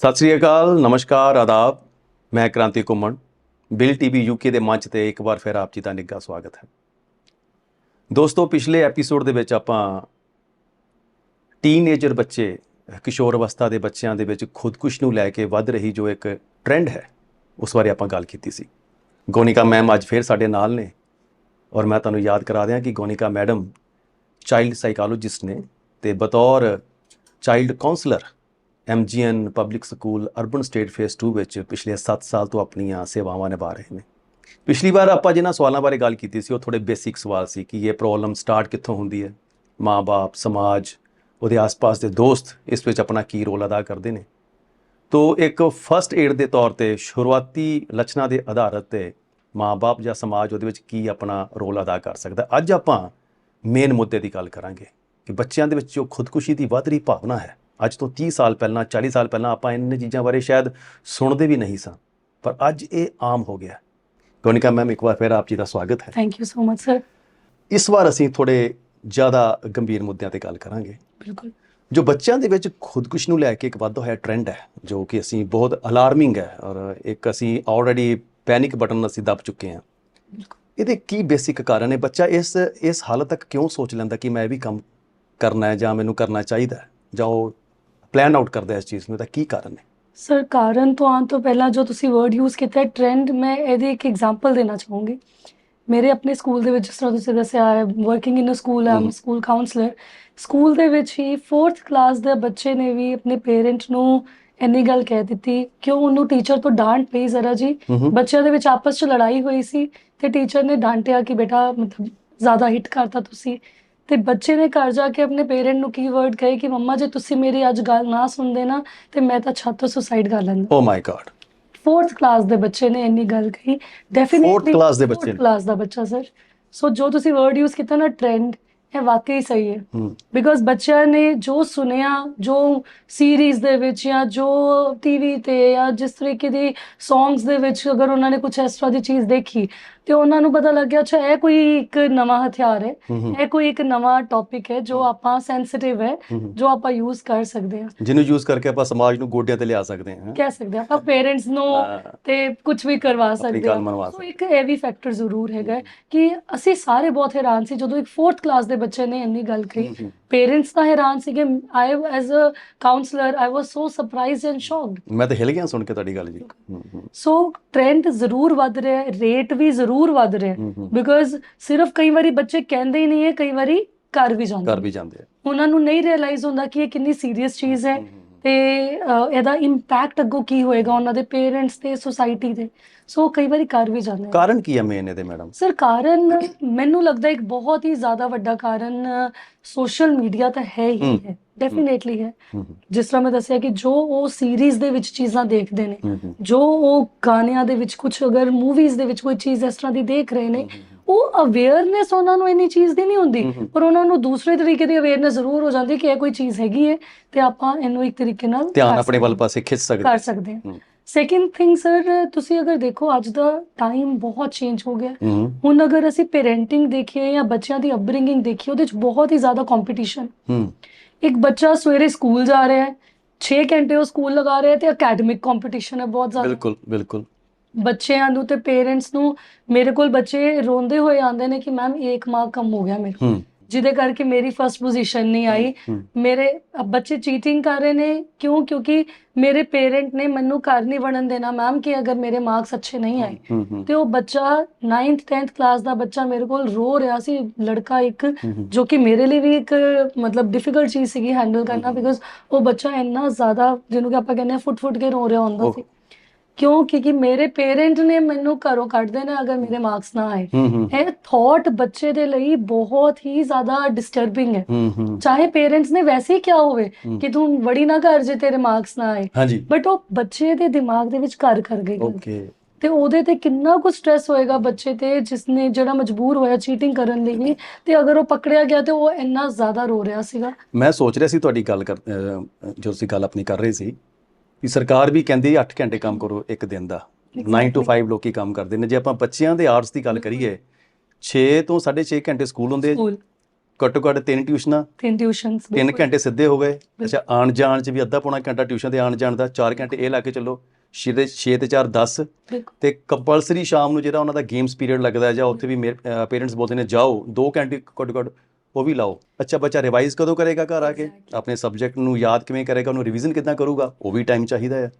ਸਤਿ ਸ੍ਰੀ ਅਕਾਲ, ਨਮਸਕਾਰ, ਆਦਾਬ। ਮੈਂ ਕ੍ਰਾਂਤੀ ਕੁਮਨ ਬਿਲ ਟੀਵੀ ਯੂਕੇ ਦੇ ਮੰਚ ਤੇ ਇੱਕ ਵਾਰ ਫਿਰ ਆਪ ਜੀ ਦਾ ਨਿੱਘਾ ਸਵਾਗਤ ਹੈ। ਦੋਸਤੋ, ਪਿਛਲੇ ਐਪੀਸੋਡ ਦੇ ਵਿੱਚ ਆਪਾਂ ਟੀਨੇਜਰ ਬੱਚੇ, ਕਿਸ਼ੋਰ ਅਵਸਥਾ ਦੇ ਬੱਚਿਆਂ ਦੇ ਵਿੱਚ ਖੁਦਕੁਸ਼ ਨੂੰ ਲੈ ਕੇ ਵੱਧ ਰਹੀ ਜੋ ਇੱਕ ਟ੍ਰੈਂਡ ਹੈ, ਉਸ ਬਾਰੇ ਆਪਾਂ ਗੱਲ ਕੀਤੀ ਸੀ। ਗੋਨਿਕਾ ਮੈਮ ਅੱਜ ਫਿਰ ਸਾਡੇ ਨਾਲ ਨੇ ਔਰ ਮੈਂ ਤੁਹਾਨੂੰ ਯਾਦ ਕਰਾ ਦਿਆਂ ਕਿ ਗੋਨਿਕਾ ਮੈਡਮ ਚਾਈਲਡ ਸਾਈਕੋਲੋਜਿਸਟ ਨੇ ਤੇ ਬਤੌਰ child counsellor MGN public school urban state phase 2 ਵਿੱਚ ਪਿਛਲੇ 7 ਸਾਲ ਤੋਂ ਆਪਣੀਆਂ ਸੇਵਾਵਾਂ ਨਿਭਾ ਰਹੇ ਨੇ। ਪਿਛਲੀ ਵਾਰ ਆਪਾਂ ਜਿਨ੍ਹਾਂ ਸਵਾਲਾਂ ਬਾਰੇ ਗੱਲ ਕੀਤੀ ਸੀ, ਉਹ ਥੋੜੇ ਬੇਸਿਕ ਸਵਾਲ ਸੀ ਕਿ ਇਹ ਪ੍ਰੋਬਲਮ ਸਟਾਰਟ ਕਿੱਥੋਂ ਹੁੰਦੀ ਹੈ? ਮਾਂ-ਬਾਪ ਸਮਾਜ, ਉਹਦੇ ਆਸ-ਪਾਸ ਦੇ ਦੋਸਤ ਇਸ ਵਿੱਚ ਆਪਣਾ ਕੀ ਰੋਲ ਅਦਾ ਕਰਦੇ ਨੇ? ਤੋ ਇੱਕ ਫਰਸਟ ਏਡ ਦੇ ਤੌਰ ਤੇ ਸ਼ੁਰੂਆਤੀ ਲੱਛਣਾਂ ਦੇ ਆਧਾਰ ਤੇ ਮਾਂ-ਬਾਪ ਜਾਂ ਸਮਾਜ ਉਹਦੇ ਵਿੱਚ ਕੀ ਆਪਣਾ ਰੋਲ ਅਦਾ ਕਰ ਸਕਦਾ? ਅੱਜ ਆਪਾਂ ਮੇਨ ਮੁੱਦੇ ਦੀ ਗੱਲ ਕਰਾਂਗੇ ਕਿ ਬੱਚਿਆਂ ਦੇ ਵਿੱਚ ਜੋ ਖੁਦਕੁਸ਼ੀ ਦੀ ਵੱਧ ਰਹੀ ਭਾਵਨਾ ਹੈ ਅੱਜ ਤੋਂ 30 ਸਾਲ ਪਹਿਲਾਂ 40 ਸਾਲ ਪਹਿਲਾਂ ਆਪਾਂ ਇਹਨਾਂ ਚੀਜ਼ਾਂ ਬਾਰੇ ਸ਼ਾਇਦ ਸੁਣਦੇ ਵੀ ਨਹੀਂ ਸਾਂ। ਪਰ ਅੱਜ ਇਹ ਆਮ ਹੋ ਗਿਆ ਗੋਨਿਕਾ ਮੈਮ ਇੱਕ ਵਾਰ ਫਿਰ ਆਪ ਜੀ ਦਾ ਸਵਾਗਤ ਹੈ। Thank you so much sir ਇਸ ਵਾਰ ਅਸੀਂ ਥੋੜੇ ਜ਼ਿਆਦਾ ਗੰਭੀਰ ਮੁੱਦਿਆਂ ਤੇ ਗੱਲ ਕਰਾਂਗੇ। ਬਿਲਕੁਲ। ਜੋ ਬੱਚਿਆਂ ਦੇ ਵਿੱਚ ਖੁਦਕੁਸ਼ ਨੂੰ ਲੈ ਕੇ ਇੱਕ ਵਾਧਾ ਹੋਇਆ ਟ੍ਰੈਂਡ ਹੈ ਜੋ ਕਿ ਅਸੀਂ ਬਹੁਤ ਅਲਾਰਮਿੰਗ ਹੈ ਔਰ ਇੱਕ ਅਸੀਂ ਆਲਰੇਡੀ ਪੈਨਿਕ ਬਟਨ ਅਸੀਂ ਦੱਬ ਚੁੱਕੇ ਹਾਂ। ਬਿਲਕੁਲ। ਇਹਦੇ ਕੀ ਬੇਸਿਕ ਕਾਰਨ ਹੈ ਬੱਚਾ ਇਸ ਇਸ ਹਾਲਤ ਤੱਕ ਕਿਉਂ ਸੋਚ ਲੈਂਦਾ ਕਿ ਮੈਂ ਇਹ ਵੀ ਕੰਮ ਕਰਨਾ ਹੈ ਜਾਂ ਮੈਨੂੰ ਕਰਨਾ ਚਾਹੀਦਾ ਜਾਂ ਉਹ ਪਲਾਨ ਆਊਟ ਕਰਦਾ ਹੈ ਇਸ ਚੀਜ਼ ਨੂੰ ਤਾਂ ਕੀ ਕਾਰਨ ਹੈ ਸਰ ਕਾਰਨ ਤੋਂ ਆਉਣ ਤੋਂ ਪਹਿਲਾਂ ਜੋ ਤੁਸੀਂ ਵਰਡ ਯੂਜ਼ ਕੀਤਾ ਹੈ ਟ੍ਰੈਂਡ ਮੈਂ ਇਹਦੀ ਇੱਕ ਐਗਜ਼ਾਮਪਲ ਦੇਣਾ ਚਾਹੂੰਗੀ। ਮੇਰੇ ਆਪਣੇ ਸਕੂਲ ਦੇ ਵਿੱਚ ਜਿਸ ਤਰ੍ਹਾਂ ਤੁਸੀਂ ਦੱਸਿਆ ਹੈ working in a school Aam. School counsellor school ਦੇ ਵਿੱਚ ਹੀ 4th ਕਲਾਸ ਦੇ ਬੱਚੇ ਨੇ ਵੀ ਆਪਣੇ ਪੇਰੈਂਟ ਨੂੰ ਇੰਨੀ ਗੱਲ ਕਹਿ ਦਿੱਤੀ ਕਿ ਉਹਨੂੰ ਟੀਚਰ ਤੋਂ ਡਾਂਟ ਪਈ ਜ਼ਰਾ ਜੀ? ਬੱਚਿਆਂ ਦੇ ਵਿੱਚ ਆਪਸ 'ਚ ਲੜਾਈ ਹੋਈ ਸੀ ਤੇ ਟੀਚਰ ਨੇ ਡਾਂਟਿਆ ਕਿ ਬੇਟਾ ਮਤਲਬ ਜ਼ਿਆਦਾ ਹਿੱਟ ਕਰਤਾ ਤੁਸੀਂ। ਤੇ ਬੱਚੇ ਨੇ ਘਰ ਜਾ ਕੇ ਆਪਣੇ ਪੇਰੈਂਟ ਨੂੰ ਕੀ ਵਰਡ ਕਹੇ ਕਿ ਮੰਮਾ ਜੇ ਤੁਸੀਂ ਮੇਰੀ ਅੱਜ ਗੱਲ ਨਾ ਸੁਣਦੇ ਨਾ ਤੇ ਮੈਂ ਤਾਂ ਛੱਤ ਤੋਂ ਸੁਸਾਈਡ ਕਰ ਲੈਂਦਾ। ਓ ਮਾਈ ਗॉड 4th ਕਲਾਸ ਦੇ ਬੱਚੇ ਨੇ ਇੰਨੀ ਗੱਲ ਕਹੀ। ਡੈਫੀਨਿਟਲੀ class ਦੇ ਬੱਚੇ ਨੇ। ਕਲਾਸ ਦਾ ਬੱਚਾ ਸਰ ਸੋ ਜੋ ਤੁਸੀਂ ਵਰਡ ਯੂਜ਼ ਕੀਤਾ ਨਾ ਟ੍ਰੈਂਡ ਇਹ ਵਾਕਈ ਸਹੀ ਹੈ। ਹੂੰ। ਬਿਕੋਜ਼ ਬੱਚਿਆਂ ਨੇ ਜੋ ਸੁਨਿਆ ਜੋ ਸੀਰੀਜ਼ ਦੇ ਵਿੱਚ ਜਾਂ ਜੋ ਟੀਵੀ ਤੇ ਜਾਂ ਜਿਸ ਤਰੀਕੇ ਦੀ ਸੌਂਗਸ ਦੇ ਵਿੱਚ ਅਗਰ ਉਹਨਾਂ ਨੇ ਕੁਝ ਇਸ ਤਰ੍ਹਾਂ ਦੀ ਚੀਜ਼ ਦੇਖੀ ਤੇ ਉਹਨਾਂ ਨੂੰ ਪਤਾ ਲੱਗਿਆ ਅੱਛਾ ਇਹ ਕੋਈ ਇੱਕ ਨਵਾਂ ਹਥਿਆਰ ਹੈ ਇਹ ਕੋਈ ਇੱਕ ਨਵਾਂ ਟੌਪਿਕ ਹੈ ਜੋ ਆਪਾਂ ਸੈਂਸਿਟਿਵ ਹੈ ਜੋ ਆਪਾਂ ਯੂਜ਼ ਕਰ ਸਕਦੇ ਹਾਂ। ਜਿਹਨੂੰ ਯੂਜ਼ ਕਰਕੇ ਆਪਾਂ ਸਮਾਜ ਨੂੰ ਗੋਡਿਆਂ ਤੇ ਲਿਆ ਸਕਦੇ ਹਾਂ। ਕਹਿ ਸਕਦੇ ਆਪਾਂ ਪੇਰੈਂਟਸ ਨੂੰ। ਤੇ ਕੁਝ ਵੀ ਕਰਵਾ ਸਕਦੇ ਹਾਂ। ਸੋ ਇੱਕ ਇਹ ਵੀ ਫੈਕਟਰ ਜ਼ਰੂਰ ਹੈਗਾ ਕਿ ਅਸੀਂ ਸਾਰੇ ਬਹੁਤ ਹੈਰਾਨ ਸੀ ਜਦੋਂ ਇੱਕ 4th ਕਲਾਸ ਦੇ ਬੱਚੇ ਨੇ ਇੰਨੀ ਗੱਲ ਕਹੀ। ਪੇਰੈਂਟਸ ਤਾਂ ਹੈਰਾਨ ਸੀਗੇ। I as a counsellor I was so surprised and shocked ਮੈਂ ਤਾਂ ਹਿਲ ਗਿਆ ਸੁਣ ਕੇ ਤੁਹਾਡੀ ਗੱਲ ਜੀ। ਸੋ ਟ੍ਰੈਂਡ ਜ਼ਰੂਰ ਵੱਧ ਰਿਹਾ ਹੈ ਰੇਟ ਵੀ ਜ਼ਰੂਰ ਵੱਧ ਰਿਹਾ ਬਿਕਾਜ਼ ਸਿਰਫ ਕਈ ਵਾਰੀ ਬੱਚੇ ਕਹਿੰਦੇ ਹੀ ਨਹੀਂ ਹੈ ਕਈ ਵਾਰੀ ਕਰ ਵੀ ਜਾਂਦੇ ਨੇ। ਵੀ ਜਾਂਦੇ ਆ। ਉਹਨਾਂ ਨੂੰ ਨਹੀਂ ਰਿਅਲਾਈਜ਼ ਹੁੰਦਾ ਕਿ ਇਹ ਕਿੰਨੀ ਸੀਰੀਅਸ ਚੀਜ਼ ਹੂੰ, ਤੇ ਇਹਦਾ ਇੰਪੈਕਟ ਅੱਗੋਂ ਕੀ ਹੋਏਗਾ ਉਹਨਾਂ ਦੇ ਪੇਰੈਂਟਸ ਤੇ ਸੋਸਾਇਟੀ ਤੇ? ਸੋ ਕਈ ਵਾਰੀ ਕਰ ਵੀ ਜਾਂਦੇ ਕਾਰਨ ਕੀ ਹੈ ਮੇਨ ਇਹਦੇ ਮੈਡਮ ਸਰ ਕਾਰਨ ਮੈਨੂੰ ਲੱਗਦਾ ਇੱਕ ਬਹੁਤ ਹੀ ਜ਼ਿਆਦਾ ਵੱਡਾ ਕਾਰਨ ਸੋਸ਼ਲ ਮੀਡੀਆ ਤਾਂ ਹੈ ਹੀ। ਹੈ। ਡੈਫੀਨੇਟਲੀ ਹੈ। ਜਿਸ ਤਰ੍ਹਾਂ ਮੈਂ ਦੱਸਿਆ ਕਿ ਜੋ ਉਹ ਸੀਰੀਜ਼ ਦੇ ਵਿੱਚ ਚੀਜ਼ਾਂ ਦੇਖਦੇ ਨੇ ਜੋ ਉਹ ਗਾਣਿਆਂ ਦੇ ਵਿੱਚ ਕੁਝ ਅਗਰ ਮੂਵੀਜ਼ ਦੇ ਵਿੱਚ ਕੋਈ ਚੀਜ਼ ਇਸ ਤਰ੍ਹਾਂ ਦੀ ਦੇਖ ਰਹੇ ਨੇ ਉਹ ਅਵੇਅਰਨੈਸ ਉਹਨਾਂ ਨੂੰ ਇੰਨੀ ਚੀਜ਼ ਦੀ ਨਹੀਂ ਹੁੰਦੀ। ਪਰ ਉਹਨਾਂ ਨੂੰ ਦੂਸਰੇ ਤਰੀਕੇ ਦੀ ਅਵੇਅਰਨੈਸ ਜ਼ਰੂਰ ਹੋ ਜਾਂਦੀ ਕਿ ਇਹ ਕੋਈ ਚੀਜ਼ ਹੈਗੀ ਹੈ ਤੇ ਆਪਾਂ ਇਹਨੂੰ ਇੱਕ ਤਰੀਕੇ ਨਾਲ ਧਿਆਨ ਆਪਣੇ ਵੱਲ ਪਾਸੇ ਖਿੱਚ ਸਕਦੇ ਕਰ ਸਕਦੇ ਹਾਂ। ਸੈਕਿੰਡ ਥਿੰਗ ਸਰ ਤੁਸੀਂ ਅਗਰ ਦੇਖੋ ਅੱਜ ਦਾ ਟਾਈਮ ਬਹੁਤ ਚੇਂਜ ਹੋ ਗਿਆ। ਹੁਣ ਅਗਰ ਅਸੀਂ ਪੇਰੈਂਟਿੰਗ ਦੇਖੀਏ ਜਾਂ ਬੱਚਿਆਂ ਦੀ ਅਪਬ੍ਰਿੰਗਿੰਗ ਦੇਖੀਏ ਉਹਦੇ ਵਿੱਚ ਬਹੁਤ ਹੀ ਜ਼ਿਆਦਾ ਕੰਪੀਟੀਸ਼ਨ ਇੱਕ ਬੱਚਾ ਸਵੇਰੇ ਸਕੂਲ ਜਾ ਰਿਹਾ ਹੈ 6 ਘੰਟੇ ਉਹ ਸਕੂਲ ਲਗਾ ਰਿਹਾ ਹੈ ਤੇ ਅਕੈਡਮਿਕ ਕੰਪੀਟੀਸ਼ਨ ਹੈ ਬਹੁਤ ਜ਼ਿਆਦਾ। ਬਿਲਕੁਲ ਬਿਲਕੁਲ। ਬੱਚਿਆਂ ਨੂੰ ਤੇ ਪੇਰੈਂਟਸ ਨੂੰ ਮੇਰੇ ਕੋਲ ਬੱਚੇ ਰੋਂਦੇ ਹੋਏ ਆਉਂਦੇ ਨੇ ਕਿ ਮੈਮ ਇੱਕ ਮਾਰਕ ਕਮ ਹੋ ਗਿਆ ਮੇਰੇ ਹੂੰ। ਜਿਹਦੇ ਕਰਕੇ ਮੇਰੀ ਫਰਸਟ ਪੋਜੀਸ਼ਨ ਨਹੀਂ ਆਈ। ਹੂੰ ਮੇਰੇ ਅਬ ਬੱਚੇ ਚੀਟਿੰਗ ਕਰ ਰਹੇ ਨੇ। ਕਿਉਂ? ਕਿਉਂਕਿ ਮੇਰੇ ਪੇਰੈਂਟ ਨੇ ਮੈਨੂੰ ਘਰ ਨਹੀਂ ਵੜਨ ਦੇਣਾ। ਮੈਮ ਕਿ ਅਗਰ ਮੇਰੇ ਮਾਰਕਸ ਅੱਛੇ ਨਹੀਂ ਆਏ। ਹੂੰ ਹੂੰ। ਤੇ ਉਹ ਬੱਚਾ 9th 10th ਕਲਾਸ ਦਾ ਬੱਚਾ ਮੇਰੇ ਕੋਲ ਰੋ ਰਿਹਾ ਸੀ। ਲੜਕਾ ਇੱਕ ਹੂੰ। ਜੋ ਕਿ ਮੇਰੇ ਲਈ ਵੀ ਇੱਕ ਮਤਲਬ ਡਿਫਿਕਲਟ ਚੀਜ਼ ਸੀਗੀ ਹੈਂਡਲ ਕਰਨਾ ਬਿਕਾਜ਼ ਉਹ ਬੱਚਾ ਇੰਨਾ ਜ਼ਿਆਦਾ ਜਿਹਨੂੰ ਕਿ ਆਪਾਂ ਕਹਿੰਦੇ ਆ ਫੁੱਟ ਫੁੱਟ ਕੇ ਰੋ ਰਿਹਾ ਹੁੰਦਾ। ਸੀ। ਕਿਉਂ? ਕਿਉਂਕਿ ਮੇਰੇ ਪੇਰੈਂਟ ਨੇ ਮੈਨੂੰ ਘਰੋਂ ਕੱਢ ਦੇਣਾ ਅਗਰ ਮੇਰੇ ਮਾਰਕਸ ਨਾ ਆਏ। ਇਹ ਥਾਟ ਬੱਚੇ ਦੇ ਲਈ ਬਹੁਤ ਹੀ ਜ਼ਿਆਦਾ ਡਿਸਟਰਬਿੰਗ ਹੈ। ਚਾਹੇ ਪੇਰੈਂਟਸ ਨੇ ਵੈਸੇ ਹੀ ਕਿਹਾ ਹੋਵੇ। ਕਿ ਤੂੰ ਵੜੀ ਨਾ ਕਰ ਜੇ ਤੇਰੇ ਮਾਰਕਸ ਨਾ ਆਏ। ਬਟ ਉਹ ਬੱਚੇ ਦੇ ਦਿਮਾਗ ਦੇ ਵਿੱਚ ਘਰ ਕਰ ਗਈ ਓਕੇ ਤੇ ਉਹਦੇ ਤੇ ਕਿੰਨਾ ਕੁ ਸਟ੍ਰੈਸ ਹੋਏਗਾ ਬੱਚੇ ਤੇ ਜਿਸਨੇ ਜਿਹੜਾ ਮਜਬੂਰ ਹੋਇਆ ਚੀਟਿੰਗ ਕਰਨ ਲਈ ਵੀ। ਤੇ ਅਗਰ ਉਹ ਪਕੜਿਆ ਗਿਆ ਤੇ ਉਹ ਇੰਨਾ ਜ਼ਿਆਦਾ ਰੋ ਰਿਹਾ ਸੀਗਾ। ਮੈਂ ਸੋਚ ਰਿਹਾ ਸੀ ਤੁਹਾਡੀ ਗੱਲ ਜੋ ਤੁਸੀਂ ਗੱਲ ਆਪਣੀ ਕਰ ਰਹੇ ਸੀ ਕਿ ਸਰਕਾਰ ਵੀ ਕਹਿੰਦੀ 8 ਘੰਟੇ ਕੰਮ ਕਰੋ ਇੱਕ ਦਿਨ ਦਾ। 9 to 5 ਲੋਕੀ ਕੰਮ ਕਰਦੇ ਨੇ। ਜੇ ਆਪਾਂ ਬੱਚਿਆਂ ਦੇ ਆਰਟਸ ਦੀ ਗੱਲ ਕਰੀਏ 6 ਤੋਂ 6.5 ਘੰਟੇ ਸਕੂਲ ਹੁੰਦੇ। ਘੱਟੋ ਘੱਟ ਤਿੰਨ ਟਿਊਸ਼ਨਾਂ। ਤਿੰਨ ਟਿਊਸ਼ਨਸ ਤਿੰਨ ਘੰਟੇ ਸਿੱਧੇ ਹੋ ਗਏ। ਅੱਛਾ ਆਣ ਜਾਣ ਚ ਵੀ ਅੱਧਾ ਪੌਣਾ ਘੰਟਾ ਟਿਊਸ਼ਨ ਤੇ ਆਣ ਜਾਣ ਦਾ 4 ਘੰਟੇ ਇਹ ਲਾ ਕੇ ਚੱਲੋ। 6 ਤੇ 6 ਤੇ 4 10 ਤੇ ਕੰਪਲਸਰੀ ਸ਼ਾਮ ਨੂੰ ਜਿਹੜਾ ਉਹਨਾਂ ਦਾ ਗੇਮਸ ਪੀਰੀਅਡ ਲੱਗਦਾ ਹੈ ਜਾਂ ਉੱਥੇ ਵੀ ਪੇਰੈਂਟਸ ਬੋਲਦੇ ਨੇ ਜਾਓ 2 ਘੰਟੇ ਘੱਟੋ ਘੱਟ ਉਹ ਵੀ ਲਾਓ। ਅੱਛਾ ਬੱਚਾ ਰਿਵਾਈਜ਼ ਕਦੋਂ ਕਰੇਗਾ ਘਰ ਆ ਕੇ. ਆਪਣੇ ਸਬਜੈਕਟ ਨੂੰ ਯਾਦ ਕਿਵੇਂ ਕਰੇਗਾ? ਉਹਨੂੰ ਰਿਵੀਜ਼ਨ ਕਿੱਦਾਂ ਕਰੂਗਾ? ਉਹ ਵੀ ਟਾਈਮ ਚਾਹੀਦਾ ਹੈ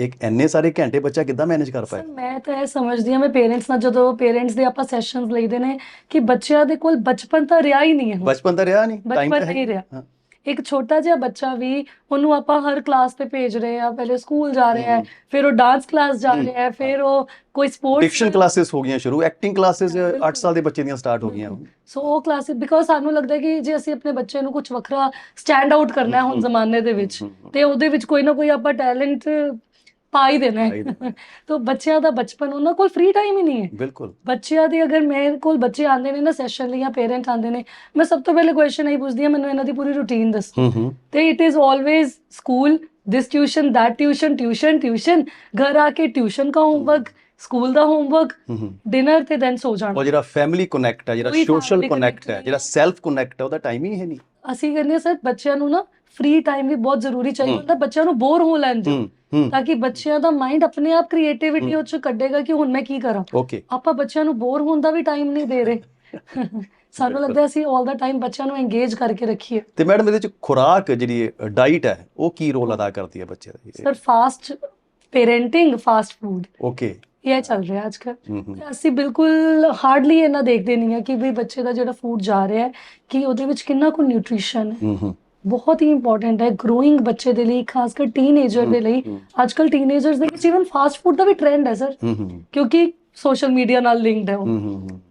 ਇੱਕ ਐਨੇ ਸਾਰੇ ਘੰਟੇ ਬੱਚਾ ਕਿੱਦਾਂ ਮੈਨੇਜ ਕਰ ਪਾਏ? ਮੈਂ ਤਾਂ ਇਹ ਸਮਝਦੀ ਹਾਂ ਮੈਂ ਪੇਰੈਂਟਸ ਨਾਲ ਜਦੋਂ ਪੇਰੈਂਟਸ ਦੇ ਆਪਾਂ ਸੈਸ਼ਨਸ ਲਈਦੇ ਨੇ ਕਿ ਬੱਚਿਆਂ ਦੇ ਕੋਲ ਬਚਪਨ ਤਾਂ ਰਿਹਾ ਹੀ ਨਹੀਂ ਹੈ। ਬਚਪਨ ਤਾਂ ਰਿਹਾ ਨਹੀਂ। ਟਾਈਮ ਤਾਂ ਨਹੀਂ ਹੈ ਰਿਹਾ। ਹਾਂ। ਇੱਕ ਛੋਟਾ ਜਿਹਾ ਬੱਚਾ ਵੀ ਉਹਨੂੰ ਆਪਾਂ ਹਰ ਕਲਾਸ ਤੇ ਭੇਜ ਰਹੇ ਆ ਪਹਿਲੇ ਸਕੂਲ ਜਾ ਰਿਹਾ ਹੈ। ਫਿਰ ਉਹ ਡਾਂਸ ਕਲਾਸ ਜਾ। ਰਿਹਾ ਹੈ ਫਿਰ ਉਹ ਕੋਈ ਸਪੋਰਟਸ ਡਿਕਸ਼ਨ ਕਲਾਸਿਸ ਹੋ ਗਈਆਂ ਸ਼ੁਰੂ ਐਕਟਿੰਗ ਕਲਾਸਿਸ ਹਾਂ, 8 ਬਿਲਕੁਲ। ਸਾਲ ਦੇ ਬੱਚੇ ਦੀਆਂ ਸਟਾਰਟ ਹੋ ਗਈਆਂ ਸੋ ਉਹ ਕਲਾਸਿਸ ਬਿਕੋਜ਼ ਸਾਨੂੰ ਲੱਗਦਾ ਕਿ ਜੇ ਅਸੀਂ ਆਪਣੇ ਬੱਚੇ ਨੂੰ ਕੁਝ ਵੱਖਰਾ ਸਟੈਂਡ ਆਊਟ ਕਰਨਾ ਹੈ ਹੁਣ। ਜ਼ਮਾਨੇ ਦੇ ਵਿੱਚ ਤੇ ਉਹਦੇ ਵਿੱਚ ਕੋਈ ਨਾ ਕੋਈ ਆਪਾਂ ਟੈਲੈਂਟ ਪਾ ਹੀ ਦੇਣਾ ਹੀ। ਤਾਂ ਬੱਚਿਆਂ ਦਾ ਬਚਪਨ ਉਹਨਾਂ ਕੋਲ ਫ੍ਰੀ ਟਾਈਮ ਹੀ ਨਹੀਂ ਹੈ। ਬਿਲਕੁਲ। ਬੱਚਿਆਂ ਦੇ ਅਗਰ ਮੇਰੇ ਕੋਲ ਬੱਚੇ ਆਉਂਦੇ ਨੇ ਨਾ ਸੈਸ਼ਨ ਲਈ ਜਾਂ ਪੇਰੈਂਟ ਆਉਂਦੇ ਨੇ ਮੈਂ ਸਭ ਤੋਂ ਪਹਿਲੇ ਕੁਐਸਚਨ ਇਹੀ ਪੁੱਛਦੀ ਹਾਂ ਮੈਨੂੰ ਇਹਨਾਂ ਦੀ ਪੂਰੀ ਰੁਟੀਨ ਦੱਸੋ। ਹੂੰ ਹੂੰ। ਤੇ it is always school this tuition that tuition tuition tuition ਘਰ ਆ ਕੇ ਟਿਊਸ਼ਨ ਦਾ ਹੋਮਵਰਕ ਸਕੂਲ ਦਾ ਹੋਮਵਰਕ ਡਿਨਰ ਤੇ ਦੈਨ ਸੋ ਜਾਣਾ। ਉਹ ਜਿਹੜਾ ਫੈਮਿਲੀ ਕਨੈਕਟ ਹੈ ਜਿਹੜਾ ਸੋਸ਼ਲ ਕਨੈਕਟ ਹੈ ਜਿਹੜਾ ਸੈਲਫ ਕਨੈਕਟ ਹੈ ਉਹਦਾ ਟਾਈਮ ਹੀ ਹੈ ਨਹੀਂ। ਅਸੀਂ ਕਹਿੰਦੇ ਸਰ ਬੱਚਿਆਂ ਨੂੰ ਨਾ ਫ੍ਰੀ ਟਾਈਮ ਵੀ ਬਹੁਤ ਜ਼ਰੂਰੀ ਚਾਹੀਦਾ। ਹੁੰਦਾ ਬੱਚਿਆਂ ਨੂੰ ਬੋਰ ਹੋ ਲੈਣ ਦਿਓ। ਤਾਂ ਕਿ ਬੱਚਿਆਂ ਦਾ ਮਾਈਂਡ ਆਪਣੇ ਆਪ ਕ੍ਰੀਏਟੀਵਿਟੀ ਹਮ। ਉਹ ਚ ਕੱਢੇਗਾ ਕਿ ਹੁਣ ਮੈਂ ਕੀ ਕਰਾਂ। ਓਕੇ ਆਪਾਂ ਬੱਚਿਆਂ ਨੂੰ ਬੋਰ ਹੋਣ ਦਾ ਵੀ ਟਾਈਮ ਨਹੀਂ ਦੇ ਰਹੇ। ਸਾਨੂੰ। ਲੱਗਦਾ ਅਸੀਂ 올 ਦਾ ਟਾਈਮ ਬੱਚਿਆਂ ਨੂੰ engage ਕਰਕੇ ਰੱਖੀਏ। ਤੇ ਮੈਡਮ ਇਹਦੇ ਚ ਖੁਰਾਕ ਜਿਹੜੀ ਡਾਈਟ ਹੈ ਉਹ ਕੀ ਰੋਲ ਅਦਾ ਕਰਦੀ ਹੈ ਬੱਚੇ ਦਾ? Sir fast parenting fast food okay ਇਹ ਚੱਲ ਰਿਹਾ ਅੱਜ ਕੱਲ੍ਹ ਅਸੀਂ ਬਿਲਕੁਲ ਹਾਰਡਲੀ ਇਹਨਾਂ ਦੇਖਦੇ ਨਹੀਂ ਆ ਕਿ ਵੀ ਬੱਚੇ ਦਾ ਜਿਹੜਾ ਫੂਡ ਜਾ ਰਿਹਾ ਹੈ ਕਿ ਉਹਦੇ ਵਿੱਚ ਕਿੰਨਾ ਕੁ ਨਿਊਟ੍ਰੀਸ਼ਨ ਹੂੰ। ਬਹੁਤ ਹੀ ਇੰਪੋਰਟੈਂਟ ਹੈ ਗਰੋਇੰਗ ਬੱਚੇ ਦੇ ਲਈ ਖਾਸ ਕਰ ਟੀਨੇਜਰ ਦੇ ਲਈ। ਅੱਜ ਕੱਲ੍ਹ ਟੀਨੇਜਰਸ ਦੇ ਵਿੱਚ ਇਵਨ ਫਾਸਟ ਫੂਡ ਦਾ ਵੀ ਟ੍ਰੈਂਡ ਹੈ ਸਰ ਕਿਉਂਕਿ ਸੋਸ਼ਲ ਮੀਡੀਆ ਨਾਲ ਲਿੰਕਡ ਹੈ ਉਹ।